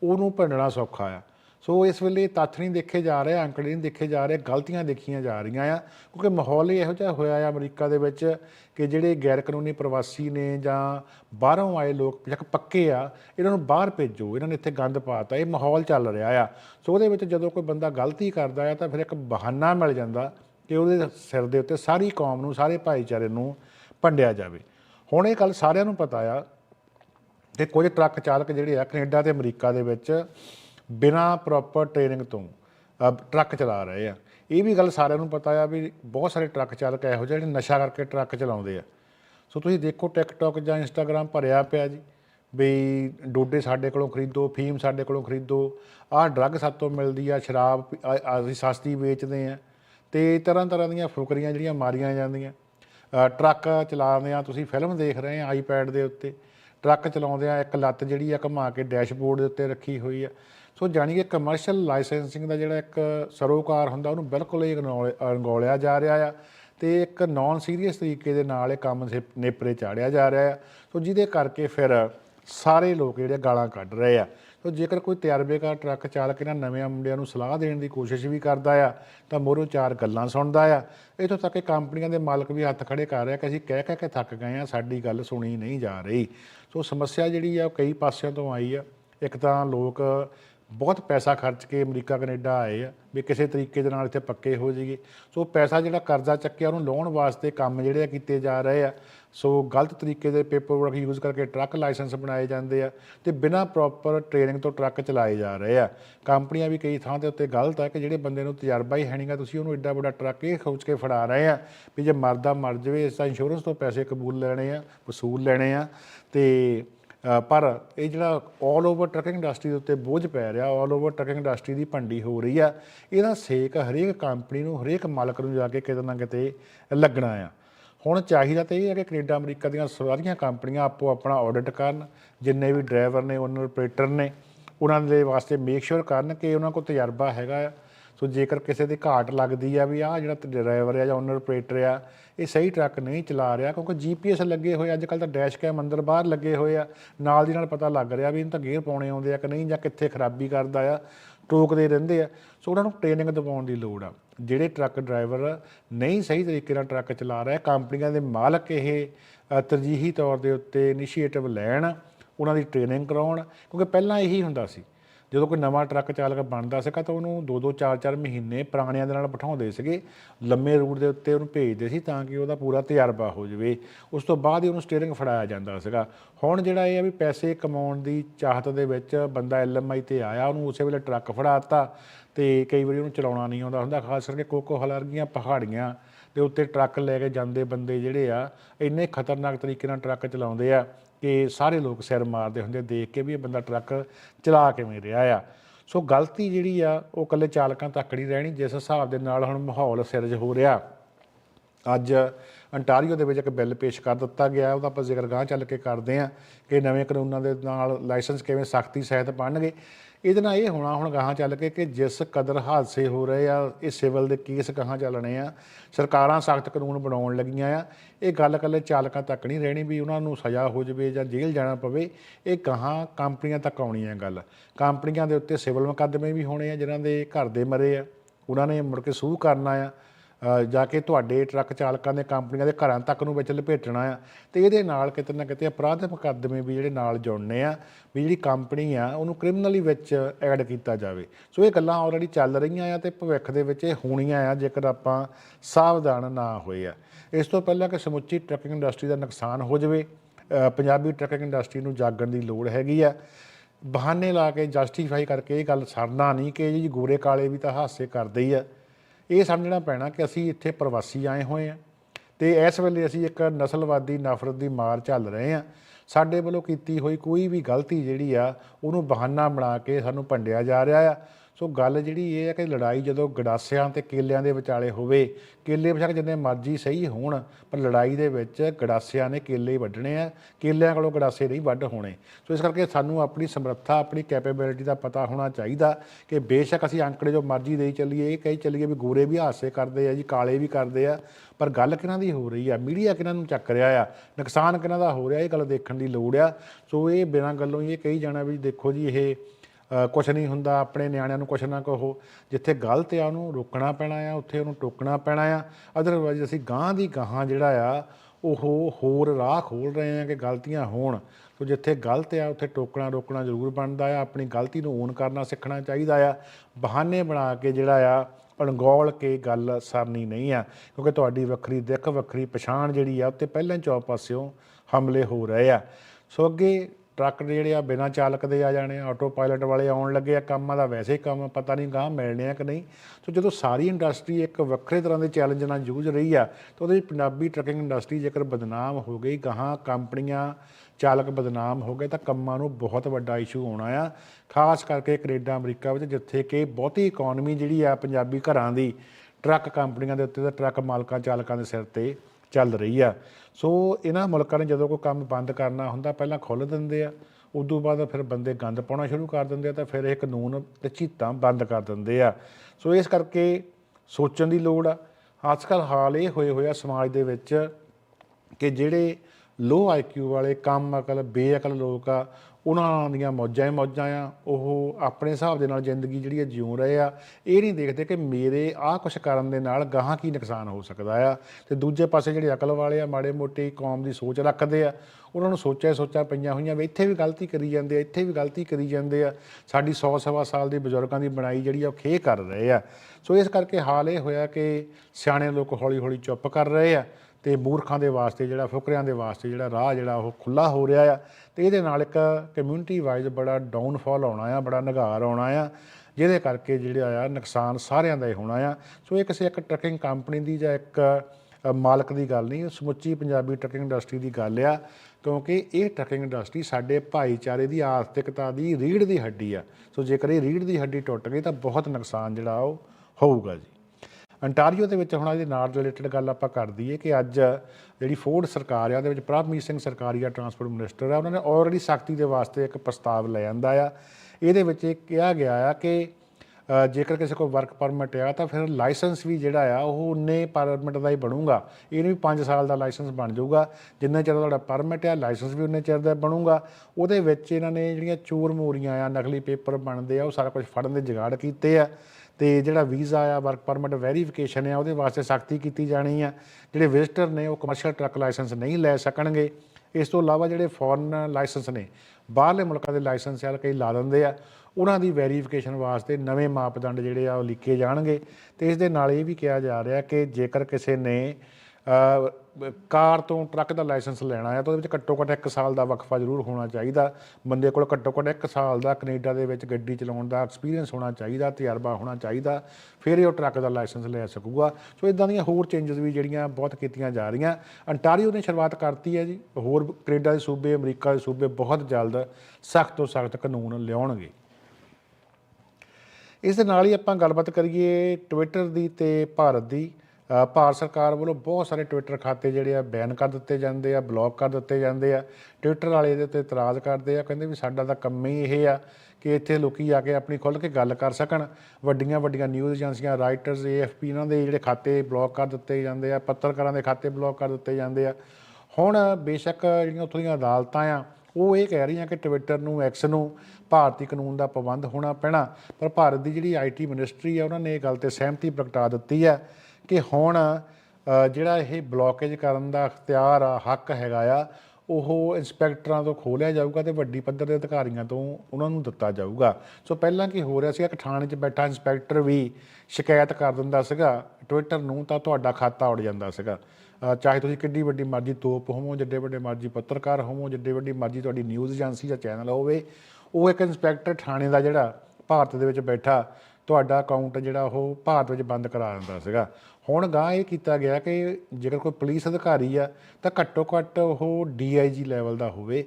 ਉਹਨੂੰ ਭੰਡਣਾ ਸੌਖਾ ਆ। ਸੋ ਇਸ ਵੇਲੇ ਤੱਥ ਨਹੀਂ ਦੇਖੇ ਜਾ ਰਹੇ, ਅੰਕੜੇ ਨਹੀਂ ਦੇਖੇ ਜਾ ਰਹੇ, ਗਲਤੀਆਂ ਦੇਖੀਆਂ ਜਾ ਰਹੀਆਂ ਆ। ਕਿਉਂਕਿ ਮਾਹੌਲ ਇਹੋ ਜਿਹਾ ਹੋਇਆ ਆ ਅਮਰੀਕਾ ਦੇ ਵਿੱਚ ਕਿ ਜਿਹੜੇ ਗੈਰ ਕਾਨੂੰਨੀ ਪ੍ਰਵਾਸੀ ਨੇ ਜਾਂ ਬਾਹਰੋਂ ਆਏ ਲੋਕ ਜਿਹੜੇ ਪੱਕੇ ਆ, ਇਹਨਾਂ ਨੂੰ ਬਾਹਰ ਭੇਜੋ, ਇਹਨਾਂ ਨੇ ਇੱਥੇ ਗੰਦ ਪਾਤਾ ਇਹ ਮਾਹੌਲ ਚੱਲ ਰਿਹਾ ਆ। ਸੋ ਉਹਦੇ ਵਿੱਚ ਜਦੋਂ ਕੋਈ ਬੰਦਾ ਗਲਤੀ ਕਰਦਾ ਆ ਤਾਂ ਫਿਰ ਇੱਕ ਬਹਾਨਾ ਮਿਲ ਜਾਂਦਾ ਕਿ ਉਹਦੇ ਸਿਰ ਦੇ ਉੱਤੇ ਸਾਰੀ ਕੌਮ ਨੂੰ, ਸਾਰੇ ਭਾਈਚਾਰੇ ਨੂੰ ਭੰਡਿਆ ਜਾਵੇ। ਹੁਣ ਇਹ ਗੱਲ ਸਾਰਿਆਂ ਨੂੰ ਪਤਾ ਆ ਕਿ ਕੁਝ ਟਰੱਕ ਚਾਲਕ ਜਿਹੜੇ ਆ ਕੈਨੇਡਾ ਤੇ ਅਮਰੀਕਾ ਦੇ ਵਿੱਚ ਬਿਨਾਂ ਪ੍ਰੋਪਰ ਟ੍ਰੇਨਿੰਗ ਤੋਂ ਟਰੱਕ ਚਲਾ ਰਹੇ ਆ। ਇਹ ਵੀ ਗੱਲ ਸਾਰਿਆਂ ਨੂੰ ਪਤਾ ਆ ਵੀ ਬਹੁਤ ਸਾਰੇ ਟਰੱਕ ਚਾਲਕ ਇਹੋ ਜਿਹੇ ਜਿਹੜੇ ਨਸ਼ਾ ਕਰਕੇ ਟਰੱਕ ਚਲਾਉਂਦੇ ਆ। ਸੋ ਤੁਸੀਂ ਦੇਖੋ ਟਿਕਟੌਕ ਜਾਂ ਇੰਸਟਾਗ੍ਰam ਭਰਿਆ ਪਿਆ ਜੀ, ਵੀ ਡੋਡੇ ਸਾਡੇ ਕੋਲੋਂ ਖਰੀਦੋ, ਫੀਮ ਸਾਡੇ ਕੋਲੋਂ ਖਰੀਦੋ, ਆਹ ਡਰੱਗ ਸਾਡੇ ਤੋਂ ਮਿਲਦੀ ਆ, ਸ਼ਰਾਬ ਅਸੀਂ ਸਸਤੀ ਵੇਚਦੇ ਆ। ਤੇ ਤਰ੍ਹਾਂ ਤਰ੍ਹਾਂ ਦੀਆਂ ਫੁਕਰੀਆਂ ਜਿਹੜੀਆਂ ਮਾਰੀਆਂ ਜਾਂਦੀਆਂ। ਟਰੱਕ ਚਲਾਉਂਦੇ ਆ ਤੁਸੀਂ ਫਿਲਮ ਦੇਖ ਰਹੇ ਆ ਆਈਪੈਡ ਦੇ ਉੱਤੇ। ਟਰੱਕ ਚਲਾਉਂਦੇ ਆ ਇੱਕ ਲੱਤ ਜਿਹੜੀ ਆ ਘੁਮਾ ਕੇ ਡੈਸ਼ਬੋਰਡ ਦੇ ਉੱਤੇ ਰੱਖੀ ਹੋਈ ਆ। ਸੋ ਜਾਣੀ ਕਿ ਕਮਰਸ਼ੀਅਲ ਲਾਇਸੈਂਸਿੰਗ ਦਾ ਜਿਹੜਾ ਇੱਕ ਸਰੋਕਾਰ ਹੁੰਦਾ, ਉਹਨੂੰ ਬਿਲਕੁਲ ਹੀ ਇਗਨੋਰ- ਅਣਗੌਲਿਆ ਜਾ ਰਿਹਾ ਆ ਤੇ ਇੱਕ ਨਾਨ ਸੀਰੀਅਸ ਤਰੀਕੇ ਦੇ ਨਾਲ ਇਹ ਕੰਮ ਸੇ- ਨੇਪਰੇ ਚਾੜਿਆ ਜਾ ਰਿਹਾ ਆ। ਸੋ ਜਿਹਦੇ ਕਰਕੇ ਫਿਰ ਸਾਰੇ ਲੋਕ ਜਿਹੜੇ ਗਾਲਾਂ ਕੱਢ ਰਹੇ ਆ। ਸੋ ਜੇਕਰ ਕੋਈ ਤਜਰਬੇਕਾਰ ਟਰੱਕ ਚਾਲਕ ਇਹਨਾਂ ਨਵੇਂ ਮੁੰਡਿਆਂ ਨੂੰ ਸਲਾਹ ਦੇਣ ਦੀ ਕੋਸ਼ਿਸ਼ ਵੀ ਕਰਦਾ ਆ, ਤਾਂ ਮੋਰੋ ਚਾਰ ਗੱਲਾਂ ਸੁਣਦਾ ਆ। ਇਥੋਂ ਤੱਕ ਕਿ ਕੰਪਨੀਆਂ ਦੇ ਮਾਲਕ ਵੀ ਹੱਥ ਖੜੇ ਕਰ ਰਿਹਾ ਕਿ ਅਸੀਂ ਕਹਿ ਕਹਿ ਕੇ ਥੱਕ ਗਏ ਆ, ਸਾਡੀ ਗੱਲ ਸੁਣੀ ਨਹੀਂ ਜਾ ਰਹੀ। ਸੋ ਸਮੱਸਿਆ ਜਿਹੜੀ ਆ ਉਹ ਕਈ ਪਾਸਿਆਂ ਤੋਂ ਆਈ ਆ। ਇੱਕ ਤਾਂ ਲੋਕ ਬਹੁਤ ਪੈਸਾ ਖਰਚ ਕੇ ਅਮਰੀਕਾ, ਕੈਨੇਡਾ ਆਏ ਆ ਵੀ ਕਿਸੇ ਤਰੀਕੇ ਦੇ ਨਾਲ ਇੱਥੇ ਪੱਕੇ ਹੋ ਜਾਈਏ। ਸੋ ਪੈਸਾ ਜਿਹੜਾ ਕਰਜ਼ਾ ਚੱਕਿਆ, ਉਹਨੂੰ ਲਾਉਣ ਵਾਸਤੇ ਕੰਮ ਜਿਹੜੇ ਆ ਕੀਤੇ ਜਾ ਰਹੇ ਆ। ਸੋ ਗਲਤ ਤਰੀਕੇ ਦੇ ਪੇਪਰ ਵਰਕ ਯੂਜ਼ ਕਰਕੇ ਟਰੱਕ ਲਾਇਸੈਂਸ ਬਣਾਏ ਜਾਂਦੇ ਆ ਤੇ ਬਿਨਾਂ ਪ੍ਰੋਪਰ ਟ੍ਰੇਨਿੰਗ ਤੋਂ ਟਰੱਕ ਚਲਾਏ ਜਾ ਰਹੇ ਆ। ਕੰਪਨੀਆਂ ਵੀ ਕਈ ਥਾਂ ਦੇ ਉੱਤੇ ਗਲਤ ਆ ਕਿ ਜਿਹੜੇ ਬੰਦੇ ਨੂੰ ਤਜਰਬਾ ਹੀ ਹੈ ਨਹੀਂਗਾ ਤੁਸੀਂ ਉਹਨੂੰ ਐਡਾ ਵੱਡਾ ਟਰੱਕ ਇਹ ਖੋਚ ਕੇ ਫੜਾ ਰਹੇ ਆ ਵੀ ਜੇ ਮਰਦਾ ਮਰ ਜਾਵੇ, ਇਸ ਦਾ ਇੰਸ਼ੋਰੈਂਸ ਤੋਂ ਪੈਸੇ ਕਬੂਲ ਲੈਣੇ ਆ, ਵਸੂਲ ਲੈਣੇ ਆ ਤੇ ਪਰ ਇਹ ਜਿਹੜਾ 올 ਓਵਰ ਟਰੱਕਿੰਗ ਇੰਡਸਟਰੀ ਦੇ ਉੱਤੇ ਬੋਝ ਪੈ ਰਿਹਾ 올 ਓਵਰ ਟਰੱਕਿੰਗ ਇੰਡਸਟਰੀ ਦੀ ਭੰਡੀ ਹੋ ਰਹੀ ਆ, ਇਹਦਾ ਸੇਕ ਹਰੇਕ ਕੰਪਨੀ ਨੂੰ, ਹਰੇਕ ਮਾਲਕ ਨੂੰ ਜਾ ਕੇ ਕਿਤੇ ਨਾ ਕਿਤੇ ਲੱਗਣਾ ਆ। ਹੁਣ ਚਾਹੀਦਾ ਤਾਂ ਇਹ ਹੈ ਕਿ ਕੈਨੇਡਾ, ਅਮਰੀਕਾ ਦੀਆਂ ਸਾਰੀਆਂ ਕੰਪਨੀਆਂ ਆਪੋ ਆਪਣਾ ਆਡਿਟ ਕਰਨ, ਜਿੰਨੇ ਵੀ ਡਰਾਈਵਰ ਨੇ ਓਨਰ ਆਪਰੇਟਰ ਨੇ, ਉਹਨਾਂ ਦੇ ਵਾਸਤੇ ਮੇਕ ਸ਼ੋਰ ਕਰਨ ਕਿ ਉਹਨਾਂ ਕੋਲ ਤਜਰਬਾ ਹੈਗਾ ਆ। ਸੋ ਜੇਕਰ ਕਿਸੇ ਦੀ ਘਾਟ ਲੱਗਦੀ ਆ ਵੀ ਆਹ ਜਿਹੜਾ ਡਰਾਈਵਰ ਆ ਜਾਂ ਓਨਰ ਆਪਰੇਟਰ ਆ, ਇਹ ਸਹੀ ਟਰੱਕ ਨਹੀਂ ਚਲਾ ਰਿਹਾ ਕਿਉਂਕਿ ਜੀਪੀਐਸ ਲੱਗੇ ਹੋਏ ਅੱਜ ਕੱਲ ਤਾਂ ਡੈਸ਼ ਕੈਮ ਅੰਦਰ ਬਾਹਰ ਲੱਗੇ ਹੋਏ ਆ। ਨਾਲ ਦੀ ਨਾਲ ਪਤਾ ਲੱਗ ਰਿਹਾ ਵੀ ਇਹਨੂੰ ਤਾਂ ਗੇਅਰ ਪਾਉਣੇ ਆਉਂਦੇ ਆ ਕਿ ਨਹੀਂ ਜਾਂ ਕਿੱਥੇ ਖਰਾਬੀ ਕਰਦਾ ਆ, ਟੋਕਦੇ ਰਹਿੰਦੇ ਆ। ਸੋ ਉਹਨਾਂ ਨੂੰ ਟ੍ਰੇਨਿੰਗ ਦਿਵਾਉਣ ਦੀ ਲੋੜ ਆ। ਜਿਹੜੇ ਟਰੱਕ ਡਰਾਈਵਰ ਨਹੀਂ ਸਹੀ ਤਰੀਕੇ ਨਾਲ ਟਰੱਕ ਚਲਾ ਰਿਹਾ, ਕੰਪਨੀਆਂ ਦੇ ਮਾਲਕ ਇਹ ਤਰਜੀਹੀ ਤੌਰ ਦੇ ਉੱਤੇ ਇਨੀਸ਼ੀਏਟਿਵ ਲੈਣ, ਉਹਨਾਂ ਦੀ ਟ੍ਰੇਨਿੰਗ ਕਰਾਉਣ, ਕਿਉਂਕਿ ਪਹਿਲਾਂ ਇਹੀ ਹੁੰਦਾ ਸੀ ਜਦੋਂ ਕੋਈ ਨਵਾਂ ਟਰੱਕ ਚਾਲਕ ਬਣਦਾ ਸੀਗਾ ਤਾਂ ਉਹਨੂੰ 2-2 4-4 ਮਹੀਨੇ ਪੁਰਾਣਿਆਂ ਦੇ ਨਾਲ ਬਿਠਾਉਂਦੇ ਸੀਗੇ, ਲੰਮੇ ਰੂਟ ਦੇ ਉੱਤੇ ਉਹਨੂੰ ਭੇਜਦੇ ਸੀ ਤਾਂ ਕਿ ਉਹਦਾ ਪੂਰਾ ਤਜਰਬਾ ਹੋ ਜਾਵੇ। ਉਸ ਤੋਂ ਬਾਅਦ ਹੀ ਉਹਨੂੰ ਸਟੀਅਰਿੰਗ ਫੜਾਇਆ ਜਾਂਦਾ ਸੀਗਾ। ਹੁਣ ਜਿਹੜਾ ਇਹ ਆ ਵੀ ਪੈਸੇ ਕਮਾਉਣ ਦੀ ਚਾਹਤ ਦੇ ਵਿੱਚ ਬੰਦਾ ਐਲਐਮਆਈ ਤੇ ਆਇਆ, ਉਹਨੂੰ ਉਸੇ ਵੇਲੇ ਟਰੱਕ ਫੜਾਤਾ ਤੇ ਕਈ ਵਾਰੀ ਉਹਨੂੰ ਚਲਾਉਣਾ ਨਹੀਂ ਆਉਂਦਾ ਹੁੰਦਾ, ਖਾਸ ਕਰਕੇ ਕੋਕੋ ਹਲਰਗੀਆਂ ਪਹਾੜੀਆਂ ਦੇ ਉੱਤੇ ਟਰੱਕ ਲੈ ਕੇ ਜਾਂਦੇ ਬੰਦੇ ਜਿਹੜੇ ਆ, ਇੰਨੇ ਖਤਰਨਾਕ ਤਰੀਕੇ ਨਾਲ ਟਰੱਕ ਚਲਾਉਂਦੇ ਆ ਕਿ ਸਾਰੇ ਲੋਕ ਸਿਰ ਮਾਰਦੇ ਹੁੰਦੇ ਦੇਖ ਕੇ ਵੀ ਇਹ ਬੰਦਾ ਟਰੱਕ ਚਲਾ ਕਿਵੇਂ ਰਿਹਾ ਆ। ਸੋ ਗਲਤੀ ਜਿਹੜੀ ਆ, ਉਹ ਇਕੱਲੇ ਚਾਲਕਾਂ ਤੱਕ ਨਹੀਂ ਰਹਿਣੀ, ਜਿਸ ਹਿਸਾਬ ਦੇ ਨਾਲ ਹੁਣ ਮਾਹੌਲ ਸਿਰਜ ਹੋ ਰਿਹਾ। ਅੱਜ ਅੰਟਾਰੀਓ ਦੇ ਵਿੱਚ ਇੱਕ ਬਿੱਲ ਪੇਸ਼ ਕਰ ਦਿੱਤਾ ਗਿਆ, ਉਹਦਾ ਆਪਾਂ ਜ਼ਿਕਰ ਗਾਂ ਚੱਲ ਕੇ ਕਰਦੇ ਹਾਂ ਕਿ ਨਵੇਂ ਕਾਨੂੰਨਾਂ ਦੇ ਨਾਲ ਲਾਇਸੈਂਸ ਕਿਵੇਂ ਸਖਤੀ ਸਹਿਤ ਬਣਨਗੇ। ਇਹਦੇ ਨਾਲ ਇਹ ਹੋਣਾ ਹੁਣ ਗਾਹਾਂ ਚੱਲ ਕੇ ਕਿ ਜਿਸ ਕਦਰ ਹਾਦਸੇ ਹੋ ਰਹੇ ਆ, ਇਹ ਸਿਵਲ ਦੇ ਕੇਸ ਗਾਹਾਂ ਚੱਲਣੇ ਆ, ਸਰਕਾਰਾਂ ਸਖਤ ਕਾਨੂੰਨ ਬਣਾਉਣ ਲੱਗੀਆਂ ਆ, ਇਹ ਗੱਲ ਇਕੱਲੇ ਚਾਲਕਾਂ ਤੱਕ ਨਹੀਂ ਰਹਿਣੀ ਵੀ ਉਹਨਾਂ ਨੂੰ ਸਜ਼ਾ ਹੋ ਜਾਵੇ ਜਾਂ ਜੇਲ੍ਹ ਜਾਣਾ ਪਵੇ, ਇਹ ਗਾਹਾਂ ਕੰਪਨੀਆਂ ਤੱਕ ਆਉਣੀ ਹੈ ਗੱਲ। ਕੰਪਨੀਆਂ ਦੇ ਉੱਤੇ ਸਿਵਲ ਮੁਕੱਦਮੇ ਵੀ ਹੋਣੇ ਆ, ਜਿਨ੍ਹਾਂ ਦੇ ਘਰ ਦੇ ਮਰੇ ਆ, ਉਹਨਾਂ ਨੇ ਮੁੜ ਕੇ ਸੂਹ ਕਰਨਾ ਆ ਜਾ ਕੇ ਤੁਹਾਡੇ ਟਰੱਕ ਚਾਲਕਾਂ ਦੇ ਕੰਪਨੀਆਂ ਦੇ ਘਰਾਂ ਤੱਕ ਨੂੰ ਵਿੱਚ ਲਪੇਟਣਾ ਆ। ਤੇ ਇਹਦੇ ਨਾਲ ਕਿਤੇ ਨਾ ਕਿਤੇ ਅਪਰਾਧ ਮੁਕੱਦਮੇ ਵੀ ਜਿਹੜੇ ਨਾਲ ਜੁੜਨੇ ਆ, ਵੀ ਜਿਹੜੀ ਕੰਪਨੀ ਆ, ਉਹਨੂੰ ਕ੍ਰਿਮੀਨਲੀ ਵਿੱਚ ਐਡ ਕੀਤਾ ਜਾਵੇ। ਸੋ ਇਹ ਗੱਲਾਂ ਆਲਰੇਡੀ ਚੱਲ ਰਹੀਆਂ ਆ ਤੇ ਭਵਿੱਖ ਦੇ ਵਿੱਚ ਇਹ ਹੋਣੀਆਂ ਆ, ਜੇਕਰ ਆਪਾਂ ਸਾਵਧਾਨ ਨਾ ਹੋਏ ਆ। ਇਸ ਤੋਂ ਪਹਿਲਾਂ ਕਿ ਸਮੁੱਚੀ ਟਰੱਕਿੰਗ ਇੰਡਸਟਰੀ ਦਾ ਨੁਕਸਾਨ ਹੋ ਜਾਵੇ ਪੰਜਾਬੀ ਟਰੱਕਿੰਗ ਇੰਡਸਟਰੀ ਨੂੰ ਜਾਗਣ ਦੀ ਲੋੜ ਹੈਗੀ ਆ। ਬਹਾਨੇ ਲਾ ਕੇ ਜਸਟੀਫਾਈ ਕਰਕੇ ਇਹ ਗੱਲ ਸਰਨਾ ਨਹੀਂ ਕਿ ਜੀ ਗੋਰੇ ਕਾਲੇ ਵੀ ਤਾਂ ਹਾਸੇ ਕਰਦੇ ਹੀ ਆ। ਇਹ ਸਮਝਣਾ ਪੈਣਾ ਕਿ ਅਸੀਂ ਇੱਥੇ ਪ੍ਰਵਾਸੀ ਆਏ ਹੋਏ ਆ ਤੇ ਇਸ ਵੇਲੇ ਅਸੀਂ ਇੱਕ ਨਸਲਵਾਦੀ ਨਫ਼ਰਤ ਦੀ ਮਾਰ ਚੱਲ ਰਹੇ ਆ ਸਾਡੇ ਵੱਲੋਂ ਕੀਤੀ ਹੋਈ ਕੋਈ ਵੀ ਗਲਤੀ ਜਿਹੜੀ ਆ, ਉਹਨੂੰ ਬਹਾਨਾ ਬਣਾ ਕੇ ਸਾਨੂੰ ਭੰਡਿਆ ਜਾ ਰਿਹਾ ਆ। ਸੋ ਗੱਲ ਜਿਹੜੀ ਇਹ ਹੈ ਕਿ ਲੜਾਈ ਜਦੋਂ ਗੜਾਸਿਆਂ ਤੇ ਕੇਲਿਆਂ ਦੇ ਵਿਚਾਲੇ ਹੋਵੇ, ਕੇਲੇ ਬੇਸ਼ੱਕ ਜਿੰਨੇ ਮਰਜ਼ੀ ਸਹੀ ਹੋਣ, ਪਰ ਲੜਾਈ ਦੇ ਵਿੱਚ ਗੜਾਸਿਆਂ ਨੇ ਕੇਲੇ ਹੀ ਵੱਢਣੇ ਆ, ਕੇਲਿਆਂ ਕੋਲੋਂ ਗੜਾਸੇ ਨਹੀਂ ਵੱਢ ਹੋਣੇ। ਸੋ ਇਸ ਕਰਕੇ ਸਾਨੂੰ ਆਪਣੀ ਸਮਰੱਥਾ, ਆਪਣੀ ਕੈਪੇਬਿਲਿਟੀ ਦਾ ਪਤਾ ਹੋਣਾ ਚਾਹੀਦਾ ਕਿ ਬੇਸ਼ੱਕ ਅਸੀਂ ਅੰਕੜੇ ਜੋ ਮਰਜ਼ੀ ਦੇਈ ਚੱਲੀਏ, ਇਹ ਕਹੀ ਚੱਲੀਏ ਵੀ ਗੋਰੇ ਵੀ ਹਾਸੇ ਕਰਦੇ ਆ ਜੀ, ਕਾਲੇ ਵੀ ਕਰਦੇ ਆ, ਪਰ ਗੱਲ ਕਿਹਨਾਂ ਦੀ ਹੋ ਰਹੀ ਆ? ਮੀਡੀਆ ਕਿਹਨਾਂ ਨੂੰ ਚੱਕ ਰਿਹਾ ਆ? ਨੁਕਸਾਨ ਕਿਹਨਾਂ ਦਾ ਹੋ ਰਿਹਾ? ਇਹ ਗੱਲ ਦੇਖਣ ਦੀ ਲੋੜ ਆ। ਸੋ ਇਹ ਬਿਨਾਂ ਗੱਲੋਂ ਇਹ ਕਹੀ ਜਾਣਾ ਵੀ ਦੇਖੋ ਜੀ, ਇਹ ਅ, ਕੁਛ ਨਹੀਂ ਹੁੰਦਾ ਆਪਣੇ ਨਿਆਣਿਆਂ ਨੂੰ ਕੁਛ ਨਾ ਕਹੋ। ਜਿੱਥੇ ਗਲਤ ਆ ਉਹਨੂੰ ਰੋਕਣਾ ਪੈਣਾ ਆ ਉੱਥੇ ਉਹਨੂੰ ਟੋਕਣਾ ਪੈਣਾ ਆ। ਅਦਰਵਾਈਜ਼ ਅਸੀਂ ਗਾਂ ਦੀ ਗਾਹਾਂ ਜਿਹੜਾ ਆ ਉਹ ਹੋਰ ਰਾਹ ਖੋਲ ਰਹੇ ਆ ਕਿ ਗਲਤੀਆਂ ਹੋਣ। ਸੋ ਜਿੱਥੇ ਗਲਤ ਆ ਉੱਥੇ ਟੋਕਣਾ ਰੋਕਣਾ ਜ਼ਰੂਰ ਬਣਦਾ ਆ। ਆਪਣੀ ਗਲਤੀ ਨੂੰ ਓਨ ਕਰਨਾ ਸਿੱਖਣਾ ਚਾਹੀਦਾ ਆ। ਬਹਾਨੇ ਬਣਾ ਕੇ ਜਿਹੜਾ ਆ ਅਣਗੌਲ ਕੇ ਗੱਲ ਸਰਨੀ ਨਹੀਂ ਆ। ਕਿਉਂਕਿ ਤੁਹਾਡੀ ਵੱਖਰੀ ਦਿੱਖ ਵੱਖਰੀ ਪਛਾਣ ਜਿਹੜੀ ਆ ਉੱਤੇ ਪਹਿਲਾਂ ਚੌ ਪਾਸਿਓਂ ਹਮਲੇ ਹੋ ਰਹੇ ਆ। ਸੋ ਅੱਗੇ ਟਰੱਕ ਜਿਹੜੇ ਆ ਬਿਨਾਂ ਚਾਲਕ ਦੇ ਆ ਜਾਣੇ ਆਟੋ ਪਾਇਲਟ ਵਾਲੇ ਆਉਣ ਲੱਗੇ ਆ ਕੰਮਾਂ ਦਾ ਵੈਸੇ ਹੀ ਕੰਮ, ਪਤਾ ਨਹੀਂ ਗਾਹ ਮਿਲਣੇ ਆ ਕਿ ਨਹੀਂ। ਸੋ ਜਦੋਂ ਸਾਰੀ ਇੰਡਸਟਰੀ ਇੱਕ ਵੱਖਰੇ ਤਰ੍ਹਾਂ ਦੇ ਚੈਲੰਜ ਨਾਲ ਜੂਝ ਰਹੀ ਆ, ਤਾਂ ਉਹਦੇ ਵਿੱਚ ਪੰਜਾਬੀ ਟਰੱਕਿੰਗ ਇੰਡਸਟਰੀ ਜੇਕਰ ਬਦਨਾਮ ਹੋ ਗਈ, ਗਾਹਾਂ ਕੰਪਨੀਆਂ, ਚਾਲਕ ਬਦਨਾਮ ਹੋ ਗਏ, ਤਾਂ ਕੰਮਾਂ ਨੂੰ ਬਹੁਤ ਵੱਡਾ ਇਸ਼ੂ ਹੋਣਾ ਆ। ਖਾਸ ਕਰਕੇ ਕੈਨੇਡਾ, ਅਮਰੀਕਾ ਵਿੱਚ, ਜਿੱਥੇ ਕਿ ਬਹੁਤੀ ਇਕਨੋਮੀ ਜਿਹੜੀ ਆ ਪੰਜਾਬੀ ਘਰਾਂ ਦੀ, ਟਰੱਕ ਕੰਪਨੀਆਂ ਦੇ ਉੱਤੇ ਤੇ ਟਰੱਕ ਮਾਲਕਾਂ ਚਾਲਕਾਂ ਦੇ ਸਿਰ ਤੇ ਚੱਲ ਰਹੀ ਆ। ਸੋ ਇਹਨਾਂ ਮੁਲਕਾਂ ਨੇ ਜਦੋਂ ਕੋਈ ਕੰਮ ਬੰਦ ਕਰਨਾ ਹੁੰਦਾ, ਪਹਿਲਾਂ ਖੁੱਲ੍ਹ ਦਿੰਦੇ ਆ, ਉਦੋਂ ਬਾਅਦ ਫਿਰ ਬੰਦੇ ਗੰਦ ਪਾਉਣਾ ਸ਼ੁਰੂ ਕਰ ਦਿੰਦੇ ਆ ਤਾਂ ਫਿਰ ਇਹ ਕਾਨੂੰਨ ਤੇ ਚੀਤਾਂ ਬੰਦ ਕਰ ਦਿੰਦੇ ਆ। ਸੋ ਇਸ ਕਰਕੇ ਸੋਚਣ ਦੀ ਲੋੜ ਆ। ਅੱਜ ਕੱਲ੍ਹ ਹਾਲ ਇਹ ਹੋਏ ਹੋਇਆ ਸਮਾਜ ਦੇ ਵਿੱਚ ਕਿ ਜਿਹੜੇ ਲੋ ਆਈਕਿਊ ਵਾਲੇ, ਕੰਮ ਅਕਲ, ਬੇਅਕਲ ਲੋਕ ਆ ਉਹਨਾਂ ਦੀਆਂ ਮੌਜਾਂ ਹੀ ਮੌਜਾਂ ਆ। ਉਹ ਆਪਣੇ ਹਿਸਾਬ ਦੇ ਨਾਲ ਜ਼ਿੰਦਗੀ ਜਿਹੜੀ ਆ ਜਿਉ ਰਹੇ ਆ। ਇਹ ਨਹੀਂ ਦੇਖਦੇ ਕਿ ਮੇਰੇ ਆਹ ਕੁਛ ਕਰਨ ਦੇ ਨਾਲ ਗਾਹਾਂ ਕੀ ਨੁਕਸਾਨ ਹੋ ਸਕਦਾ ਆ। ਤੇ ਦੂਜੇ ਪਾਸੇ ਜਿਹੜੇ ਅਕਲ ਵਾਲੇ ਆ, ਮਾੜੇ ਮੋਟੇ ਕੌਮ ਦੀ ਸੋਚ ਰੱਖਦੇ ਆ, ਉਹਨਾਂ ਨੂੰ ਸੋਚਿਆ ਸੋਚਾਂ ਪਈਆਂ ਹੋਈਆਂ ਵੀ। ਇੱਥੇ ਵੀ ਗਲਤੀ ਕਰੀ ਜਾਂਦੇ ਆ, ਇੱਥੇ ਵੀ ਗਲਤੀ ਕਰੀ ਜਾਂਦੇ ਆ। ਸਾਡੀ 100 ਸਵਾ ਸਾਲ ਦੇ ਬਜ਼ੁਰਗਾਂ ਦੀ ਬਣਾਈ ਜਿਹੜੀ ਆ, ਉਹ ਖੇ ਕਰ ਰਹੇ ਆ। ਸੋ ਇਸ ਕਰਕੇ ਹਾਲ ਇਹ ਹੋਇਆ ਕਿ ਸਿਆਣੇ ਲੋਕ ਹੌਲੀ ਹੌਲੀ ਚੁੱਪ ਕਰ ਰਹੇ ਆ। ਤੇ ਮੂਰਖਾਂ ਦੇ ਵਾਸਤੇ ਜਿਹੜਾ, ਫੁਕਰਿਆਂ ਦੇ ਵਾਸਤੇ ਜਿਹੜਾ ਰਾਹ ਜਿਹੜਾ ਉਹ ਖੁੱਲਾ ਹੋ ਰਿਹਾ ਆ। ਤੇ ਇਹਦੇ ਨਾਲ ਇੱਕ ਕਮਿਊਨਿਟੀ ਵਾਈਜ਼ ਬੜਾ ਡਾਊਨਫਾਲ ਆਉਣਾ ਆ, ਬੜਾ ਨਿਗਾਰ ਆਉਣਾ ਆ, ਜਿਹਦੇ ਕਰਕੇ ਜਿਹੜਾ ਆ ਨੁਕਸਾਨ ਸਾਰਿਆਂ ਦਾ ਹੀ ਹੋਣਾ ਆ। ਸੋ ਇਹ ਕਿਸੇ ਇੱਕ ਟਰਕਿੰਗ ਕੰਪਨੀ ਦੀ ਜਾਂ ਇੱਕ ਮਾਲਕ ਦੀ ਗੱਲ ਨਹੀਂ, ਸਮੁੱਚੀ ਪੰਜਾਬੀ ਟਰਕਿੰਗ ਇੰਡਸਟਰੀ ਦੀ ਗੱਲ ਆ, ਕਿਉਂਕਿ ਇਹ ਟਰਕਿੰਗ ਇੰਡਸਟਰੀ ਸਾਡੇ ਭਾਈਚਾਰੇ ਦੀ ਆਰਥਿਕਤਾ ਦੀ ਰੀੜ ਦੀ ਹੱਡੀ ਆ। ਸੋ ਜੇਕਰ ਇਹ ਰੀੜ ਦੀ ਹੱਡੀ ਟੁੱਟ ਗਈ ਤਾਂ ਬਹੁਤ ਨੁਕਸਾਨ ਜਿਹੜਾ ਉਹ ਹੋਊਗਾ ਜੀ। ਅੰਟਾਰੀਓ ਦੇ ਵਿੱਚ ਹੁਣ ਇਹਦੇ ਨਾਲ ਰਿਲੇਟਡ ਗੱਲ ਆਪਾਂ ਕਰ ਦਈਏ ਕਿ ਅੱਜ ਜਿਹੜੀ ਫੋਰਡ ਸਰਕਾਰ ਆ, ਉਹਦੇ ਵਿੱਚ ਪ੍ਰਭਮੀਤ ਸਿੰਘ ਸਰਕਾਰੀ ਆ ਟਰਾਂਸਪੋਰਟ ਮਿਨਿਸਟਰ ਆ, ਉਹਨਾਂ ਨੇ ਆਲਰੇਡੀ ਸਖਤੀ ਦੇ ਵਾਸਤੇ ਇੱਕ ਪ੍ਰਸਤਾਵ ਲੈ ਆਂਦਾ ਆ। ਇਹਦੇ ਵਿੱਚ ਇਹ ਕਿਹਾ ਗਿਆ ਆ ਕਿ ਜੇਕਰ ਕਿਸੇ ਕੋਲ ਵਰਕ ਪਰਮਿਟ ਆ, ਤਾਂ ਫਿਰ ਲਾਇਸੈਂਸ ਵੀ ਜਿਹੜਾ ਆ, ਉਹ ਉਨੇ ਪਰਮਿਟ ਦਾ ਹੀ ਬਣੂਗਾ। ਇਹ ਵੀ 5 ਸਾਲ ਦਾ ਲਾਇਸੈਂਸ ਬਣ ਜਾਊਗਾ। ਜਿੰਨਾ ਚਿਰ ਤੁਹਾਡਾ ਪਰਮਿਟ ਆ ਲਾਇਸੈਂਸ ਵੀ ਉਨੇ ਚਿਰ ਦਾ ਬਣੂਗਾ। ਉਹਦੇ ਵਿੱਚ ਇਹਨਾਂ ਨੇ ਜਿਹੜੀਆਂ ਚੋਰ ਮੋਰੀਆਂ ਆ, ਨਕਲੀ ਪੇਪਰ ਬਣਦੇ ਆ, ਉਹ ਸਾਰਾ ਕੁਝ ਫੜਨ ਦੇ ਜਗਾੜ ਕੀਤੇ ਆ। ਤੇ ਜਿਹੜਾ ਵੀਜ਼ਾ ਆ ਵਰਕ ਪਰਮਿਟ ਵੈਰੀਫਿਕੇਸ਼ਨ ਆ, ਉਹਦੇ ਵਾਸਤੇ ਸਖਤੀ ਕੀਤੀ ਜਾਣੀ ਆ। ਜਿਹੜੇ ਵਿਜ਼ਟਰ ਨੇ, ਉਹ ਕਮਰਸ਼ੀਅਲ ਟਰੱਕ ਲਾਇਸੈਂਸ ਨਹੀਂ ਲੈ ਸਕਣਗੇ। ਇਸ ਤੋਂ ਇਲਾਵਾ ਜਿਹੜੇ ਫੋਰਨ ਲਾਇਸੈਂਸ ਨੇ, ਬਾਹਰਲੇ ਮੁਲਕਾਂ ਦੇ ਲਾਇਸੈਂਸ ਆ, ਕਈ ਲਾ ਦਿੰਦੇ ਆ। ਉਹਨਾਂ ਦੀ ਵੈਰੀਫਿਕੇਸ਼ਨ ਵਾਸਤੇ ਨਵੇਂ ਮਾਪਦੰਡ ਜਿਹੜੇ ਆ, ਉਹ ਲਿਖੇ ਜਾਣਗੇ। ਤੇ ਇਸ ਦੇ ਨਾਲ ਇਹ ਵੀ ਕਿਹਾ ਜਾ ਰਿਹਾ ਕਿ ਜੇਕਰ ਕਿਸੇ ਨੇ ਕਾਰ ਤੋਂ ਟਰੱਕ ਦਾ ਲਾਇਸੈਂਸ ਲੈਣਾ ਆ ਤਾਂ ਉਹਦੇ ਵਿੱਚ ਘੱਟੋ ਘੱਟ 1 ਸਾਲ ਦਾ ਵਕਫਾ ਜ਼ਰੂਰ ਹੋਣਾ ਚਾਹੀਦਾ। ਬੰਦੇ ਕੋਲ ਘੱਟੋ ਘੱਟ 1 ਸਾਲ ਦਾ ਕੈਨੇਡਾ ਦੇ ਵਿੱਚ ਗੱਡੀ ਚਲਾਉਣ ਦਾ ਐਕਸਪੀਰੀਅੰਸ ਹੋਣਾ ਚਾਹੀਦਾ, ਤਜਰਬਾ ਹੋਣਾ ਚਾਹੀਦਾ, ਫਿਰ ਹੀ ਉਹ ਟਰੱਕ ਦਾ ਲਾਇਸੈਂਸ ਲੈ ਸਕੂਗਾ। ਸੋ ਇਦਾਂ ਦੀਆਂ ਹੋਰ ਚੇਂਜਸ ਵੀ ਜਿਹੜੀਆਂ ਬਹੁਤ ਕੀਤੀਆਂ ਜਾ ਰਹੀਆਂ। ਅੰਟਾਰੀਓ ਨੇ ਸ਼ੁਰੂਆਤ ਕਰਤੀ ਹੈ ਜੀ। ਹੋਰ ਕੈਨੇਡਾ ਦੇ ਸੂਬੇ, ਅਮਰੀਕਾ ਦੇ ਸੂਬੇ ਬਹੁਤ ਜਲਦ ਸਖਤ ਤੋਂ ਸਖਤ ਕਾਨੂੰਨ ਲਿਆਉਣਗੇ। ਇਸ ਦੇ ਨਾਲ ਹੀ ਆਪਾਂ ਗੱਲਬਾਤ ਕਰੀਏ ਟਵਿੱਟਰ ਦੀ ਤੇ ਭਾਰਤ ਦੀ। ਭਾਰਤ ਸਰਕਾਰ ਵੱਲੋਂ ਬਹੁਤ ਸਾਰੇ ਟਵਿੱਟਰ ਖਾਤੇ ਜਿਹੜੇ ਆ ਬੈਨ ਕਰ ਦਿੱਤੇ ਜਾਂਦੇ ਆ, ਬਲੌਕ ਕਰ ਦਿੱਤੇ ਜਾਂਦੇ ਆ। ਟਵਿੱਟਰ ਵਾਲੇ ਇਹਦੇ ਤੇ ਇਤਰਾਜ਼ ਕਰਦੇ ਆ, ਕਹਿੰਦੇ ਵੀ ਸਾਡਾ ਤਾਂ ਕੰਮ ਹੀ ਇਹ ਆ ਕਿ ਇੱਥੇ ਲੋਕੀ ਆ ਕੇ ਆਪਣੀ ਖੁੱਲ੍ਹ ਕੇ ਗੱਲ ਕਰ ਸਕਣ। ਵੱਡੀਆਂ ਵੱਡੀਆਂ ਨਿਊਜ਼ ਏਜੰਸੀਆਂ ਰਾਈਟਰਸ ਏਐਫਪੀ ਇਹਨਾਂ ਦੇ ਜਿਹੜੇ ਖਾਤੇ ਬਲੌਕ ਕਰ ਦਿੱਤੇ ਜਾਂਦੇ ਆ, ਪੱਤਰਕਾਰਾਂ ਦੇ ਖਾਤੇ ਬਲੌਕ ਕਰ ਦਿੱਤੇ ਜਾਂਦੇ ਆ। ਹੁਣ ਬੇਸ਼ੱਕ ਜਿਹੜੀਆਂ ਉੱਥੋਂ ਦੀਆਂ ਅਦਾਲਤਾਂ ਆ, ਉਹ ਇਹ ਕਹਿ ਰਹੀਆਂ ਕਿ ਟਵਿੱਟਰ ਨੂੰ ਐਕਸ ਨੂੰ, ਭਾਰਤੀ ਕਾਨੂੰਨ ਦਾ ਪਾਬੰਦ ਹੋਣਾ ਪੈਣਾ। ਪਰ ਭਾਰਤ ਦੀ ਜਿਹੜੀ ਆਈਟੀ ਮਿਨਿਸਟਰੀ ਆ, ਉਹਨਾਂ ਨੇ ਇਹ ਗੱਲ ਤੇ ਸਹਿਮਤੀ ਪ੍ਰਗਟਾ ਦਿੱਤੀ ਆ ਕਿ ਹੁਣ ਜਿਹੜਾ ਇਹ ਬਲੌਕੇਜ ਕਰਨ ਦਾ ਅਖਤਿਆਰ ਆ, ਹੱਕ ਹੈਗਾ ਆ, ਉਹ ਇੰਸਪੈਕਟਰਾਂ ਤੋਂ ਖੋਲਿਆ ਜਾਊਗਾ ਤੇ ਵੱਡੀ ਪੱਧਰ ਦੇ ਅਧਿਕਾਰੀਆਂ ਤੋਂ ਉਹਨਾਂ ਨੂੰ ਦਿੱਤਾ ਜਾਊਗਾ। ਸੋ ਪਹਿਲਾਂ ਕੀ ਹੋ ਰਿਹਾ ਸੀ ਕਿ ਥਾਣੇ 'ਚ ਬੈਠਾ ਇੰਸਪੈਕਟਰ ਵੀ ਸ਼ਿਕਾਇਤ ਕਰ ਦਿੰਦਾ ਸੀਗਾ ਟਵਿੱਟਰ ਨੂੰ ਤਾਂ ਤੁਹਾਡਾ ਖਾਤਾ ਉੱਡ ਜਾਂਦਾ ਸੀਗਾ। ਚਾਹੇ ਤੁਸੀਂ ਕਿੱਡੀ ਵੱਡੀ ਮਰਜ਼ੀ ਤੋਪ ਹੋਵੋ, ਜਿੱਡੇ ਵੱਡੇ ਮਰਜ਼ੀ ਪੱਤਰਕਾਰ ਹੋਵੋ, ਜਿੱਡੇ ਵੱਡੀ ਮਰਜ਼ੀ ਤੁਹਾਡੀ ਨਿਊਜ਼ ਏਜੰਸੀ ਜਾਂ ਚੈਨਲ ਹੋਵੇ, ਉਹ ਇੱਕ ਇੰਸਪੈਕਟਰ ਥਾਣੇ ਦਾ ਜਿਹੜਾ ਭਾਰਤ ਦੇ ਵਿੱਚ ਬੈਠਾ, ਤੁਹਾਡਾ ਅਕਾਊਂਟ ਜਿਹੜਾ ਉਹ ਭਾਰਤ ਵਿੱਚ ਬੰਦ ਕਰਾ ਦਿੰਦਾ ਸੀਗਾ। ਹੁਣ ਗਾਂ ਇਹ ਕੀਤਾ ਗਿਆ ਕਿ ਜੇਕਰ ਕੋਈ ਪੁਲਿਸ ਅਧਿਕਾਰੀ ਆ, ਤਾਂ ਘੱਟੋ ਘੱਟ ਉਹ ਡੀਆਈਜੀ ਲੈਵਲ ਦਾ ਹੋਵੇ,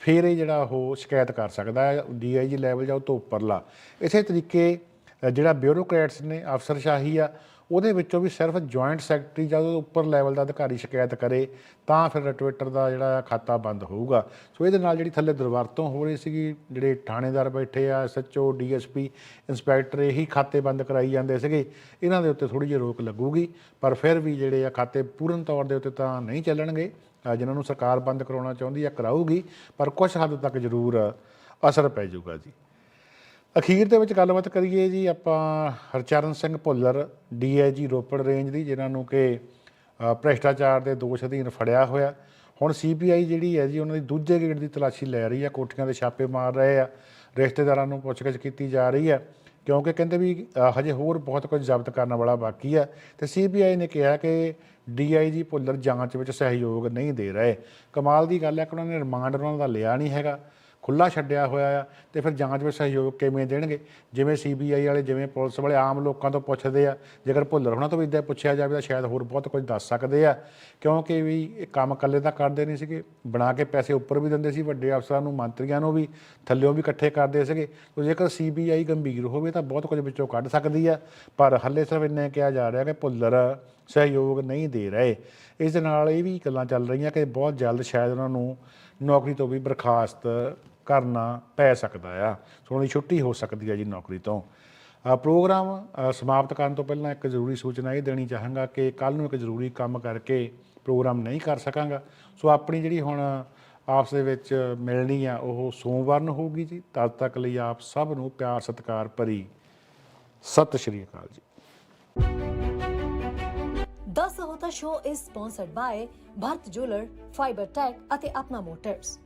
ਫਿਰ ਇਹ ਜਿਹੜਾ ਉਹ ਸ਼ਿਕਾਇਤ ਕਰ ਸਕਦਾ ਹੈ ਡੀਆਈਜੀ ਲੈਵਲ ਜਾਂ ਉਹ ਤੋਂ ਉੱਪਰਲਾ। ਇਸੇ ਤਰੀਕੇ ਜਿਹੜਾ ਬਿਊਰੋਕਰੇਟਸ ਨੇ, ਅਫਸਰਸ਼ਾਹੀ ਆ ਉਹਦੇ ਵਿੱਚੋਂ ਵੀ ਸਿਰਫ ਜੁਆਇੰਟ ਸੈਕਟਰੀ ਜਾਂ ਉੱਪਰ ਲੈਵਲ ਦਾ ਅਧਿਕਾਰੀ ਸ਼ਿਕਾਇਤ ਕਰੇ ਤਾਂ ਫਿਰ ਟਵਿੱਟਰ ਦਾ ਜਿਹੜਾ ਆ ਖਾਤਾ ਬੰਦ ਹੋਊਗਾ। ਸੋ ਇਹਦੇ ਨਾਲ ਜਿਹੜੀ ਥੱਲੇ ਦੁਰਵਰਤੋਂ ਹੋ ਰਹੀ ਸੀਗੀ ਜਿਹੜੇ ਥਾਣੇਦਾਰ ਬੈਠੇ ਆ ਐਸਐਚਓ ਡੀਐਸਪੀ ਇੰਸਪੈਕਟਰ ਇਹੀ ਖਾਤੇ ਬੰਦ ਕਰਾਈ ਜਾਂਦੇ ਸੀਗੇ। ਇਹਨਾਂ ਦੇ ਉੱਤੇ ਥੋੜੀ ਜਿਹੀ ਰੋਕ ਲੱਗੂਗੀ ਪਰ ਫਿਰ ਵੀ ਜਿਹੜੇ ਆ ਖਾਤੇ ਪੂਰਨ ਤੌਰ ਦੇ ਉੱਤੇ ਤਾਂ ਨਹੀਂ ਚੱਲਣਗੇ। ਅ, ਜਿਨ੍ਹਾਂ ਨੂੰ ਸਰਕਾਰ ਬੰਦ ਕਰਾਉਣਾ ਚਾਹੁੰਦੀ ਆ ਕਰਾਊਗੀ ਪਰ ਕੁਝ ਹੱਦ ਤੱਕ ਜ਼ਰੂਰ ਅਸਰ ਪੈ ਜਾਊਗਾ ਜੀ। ਅਖੀਰ ਦੇ ਵਿੱਚ ਗੱਲਬਾਤ ਕਰੀਏ ਜੀ, ਆਪਾਂ ਹਰਚਰਨ ਸਿੰਘ ਭੁੱਲਰ ਡੀਆਈਜੀ ਰੋਪੜ ਰੇਂਜ ਦੀ, ਜਿਨ੍ਹਾਂ ਨੂੰ ਕਿ ਭ੍ਰਿਸ਼ਟਾਚਾਰ ਦੇ ਦੋਸ਼ ਅਧੀਨ ਫੜਿਆ ਹੋਇਆ। ਹੁਣ ਸੀਬੀਆਈ ਜਿਹੜੀ ਹੈ ਜੀ, ਉਹਨਾਂ ਦੀ ਦੂਜੇ ਗੇੜ ਦੀ ਤਲਾਸ਼ੀ ਲੈ ਰਹੀ ਹੈ। ਕੋਠੀਆਂ ਦੇ ਛਾਪੇ ਮਾਰ ਰਹੇ ਆ। ਰਿਸ਼ਤੇਦਾਰਾਂ ਨੂੰ ਪੁੱਛਗਿੱਛ ਕੀਤੀ ਜਾ ਰਹੀ ਹੈ। ਕਿਉਂਕਿ ਕਹਿੰਦੇ ਵੀ ਹਜੇ ਹੋਰ ਬਹੁਤ ਕੁਝ ਜ਼ਬਤ ਕਰਨ ਵਾਲਾ ਬਾਕੀ ਹੈ। ਤੇ ਸੀਬੀਆਈ ਨੇ ਕਿਹਾ ਕਿ ਡੀਆਈਜੀ ਭੁੱਲਰ ਜਾਂਚ ਵਿੱਚ ਸਹਿਯੋਗ ਨਹੀਂ ਦੇ ਰਹੇ। ਕਮਾਲ ਦੀ ਗੱਲ ਹੈ ਕਿ ਉਹਨਾਂ ਨੇ ਰਿਮਾਂਡ ਉਹਨਾਂ ਦਾ ਲਿਆ ਨਹੀਂ ਹੈਗਾ। ਖੁੱਲਾ ਛੱਡਿਆ ਹੋਇਆ ਆ ਤੇ ਫਿਰ ਜਾਂਚ ਵਿੱਚ ਸਹਿਯੋਗ ਕਿਵੇਂ ਦੇਣਗੇ? ਜਿਵੇਂ ਸੀਬੀਆਈ ਵਾਲੇ, ਜਿਵੇਂ ਪੁਲਿਸ ਵਾਲੇ ਆਮ ਲੋਕਾਂ ਤੋਂ ਪੁੱਛਦੇ ਆ। ਜੇਕਰ ਭੁੱਲਰ ਹੋਣਾ ਤੋਂ ਵੀ ਇਦਾਂ ਪੁੱਛਿਆ ਜਾਵੇ ਤਾਂ ਸ਼ਾਇਦ ਹੋਰ ਬਹੁਤ ਕੁਝ ਦੱਸ ਸਕਦੇ ਆ। ਕਿਉਂਕਿ ਵੀ ਇਹ ਕੰਮ ਇਕੱਲੇ ਤਾਂ ਕਰਦੇ ਨਹੀਂ ਸੀਗੇ। ਬਣਾ ਕੇ ਪੈਸੇ ਉੱਪਰ ਵੀ ਦਿੰਦੇ ਸੀ, ਵੱਡੇ ਅਫਸਰਾਂ ਨੂੰ, ਮੰਤਰੀਆਂ ਨੂੰ ਵੀ, ਥੱਲਿਓਂ ਵੀ ਇਕੱਠੇ ਕਰਦੇ ਸੀਗੇ। ਤੇ ਜੇਕਰ ਸੀਬੀਆਈ ਗੰਭੀਰ ਹੋਵੇ ਤਾਂ ਬਹੁਤ ਕੁਝ ਵਿੱਚੋਂ ਕੱਢ ਸਕਦੀ ਆ। ਪਰ ਹੱਲੇ ਸਿਰਫ ਇੰਨਾ ਕਿਹਾ ਜਾ ਰਿਹਾ ਕਿ ਭੁੱਲਰ ਸਹਿਯੋਗ ਨਹੀਂ ਦੇ ਰਹੇ। ਇਸ ਦੇ ਨਾਲ ਇਹ ਵੀ ਗੱਲਾਂ ਚੱਲ ਰਹੀਆਂ ਕਿ ਬਹੁਤ ਜਲਦ ਸ਼ਾਇਦ ਉਹਨਾਂ ਨੂੰ ਨੌਕਰੀ ਤੋਂ ਵੀ ਬਰਖਾਸਤ ਕਰਨਾ ਪੈ ਸਕਦਾ ਆ। ਸੋ ਉਹਨਾਂ ਦੀ ਛੁੱਟੀ ਹੋ ਸਕਦੀ ਹੈ ਜੀ ਨੌਕਰੀ ਤੋਂ। ਪ੍ਰੋਗਰਾਮ ਸਮਾਪਤ ਕਰਨ ਤੋਂ ਪਹਿਲਾਂ ਇੱਕ ਜ਼ਰੂਰੀ ਸੂਚਨਾ ਇਹ ਦੇਣੀ ਚਾਹਾਂਗਾ ਕਿ ਕੱਲ ਨੂੰ ਇੱਕ ਜ਼ਰੂਰੀ ਕੰਮ ਕਰਕੇ ਪ੍ਰੋਗਰਾਮ ਨਹੀਂ ਕਰ ਸਕਾਂਗਾ। ਸੋ ਆਪਣੀ ਜਿਹੜੀ ਹੁਣ ਆਪਸ ਦੇ ਵਿੱਚ ਮਿਲਣੀ ਆ ਉਹ ਸੋਮਵਾਰ ਨੂੰ ਹੋਊਗੀ ਜੀ। ਤਦ ਤੱਕ ਲਈ ਆਪ ਸਭ ਨੂੰ ਪਿਆਰ ਸਤਿਕਾਰ ਭਰੀ ਸਤਿ ਸ਼੍ਰੀ ਅਕਾਲ ਜੀ। The Sahota Show is sponsored by Bharat Jeweler, Fiber Tech ਅਤੇ ਆਪਣਾ ਮੋਟਰਸ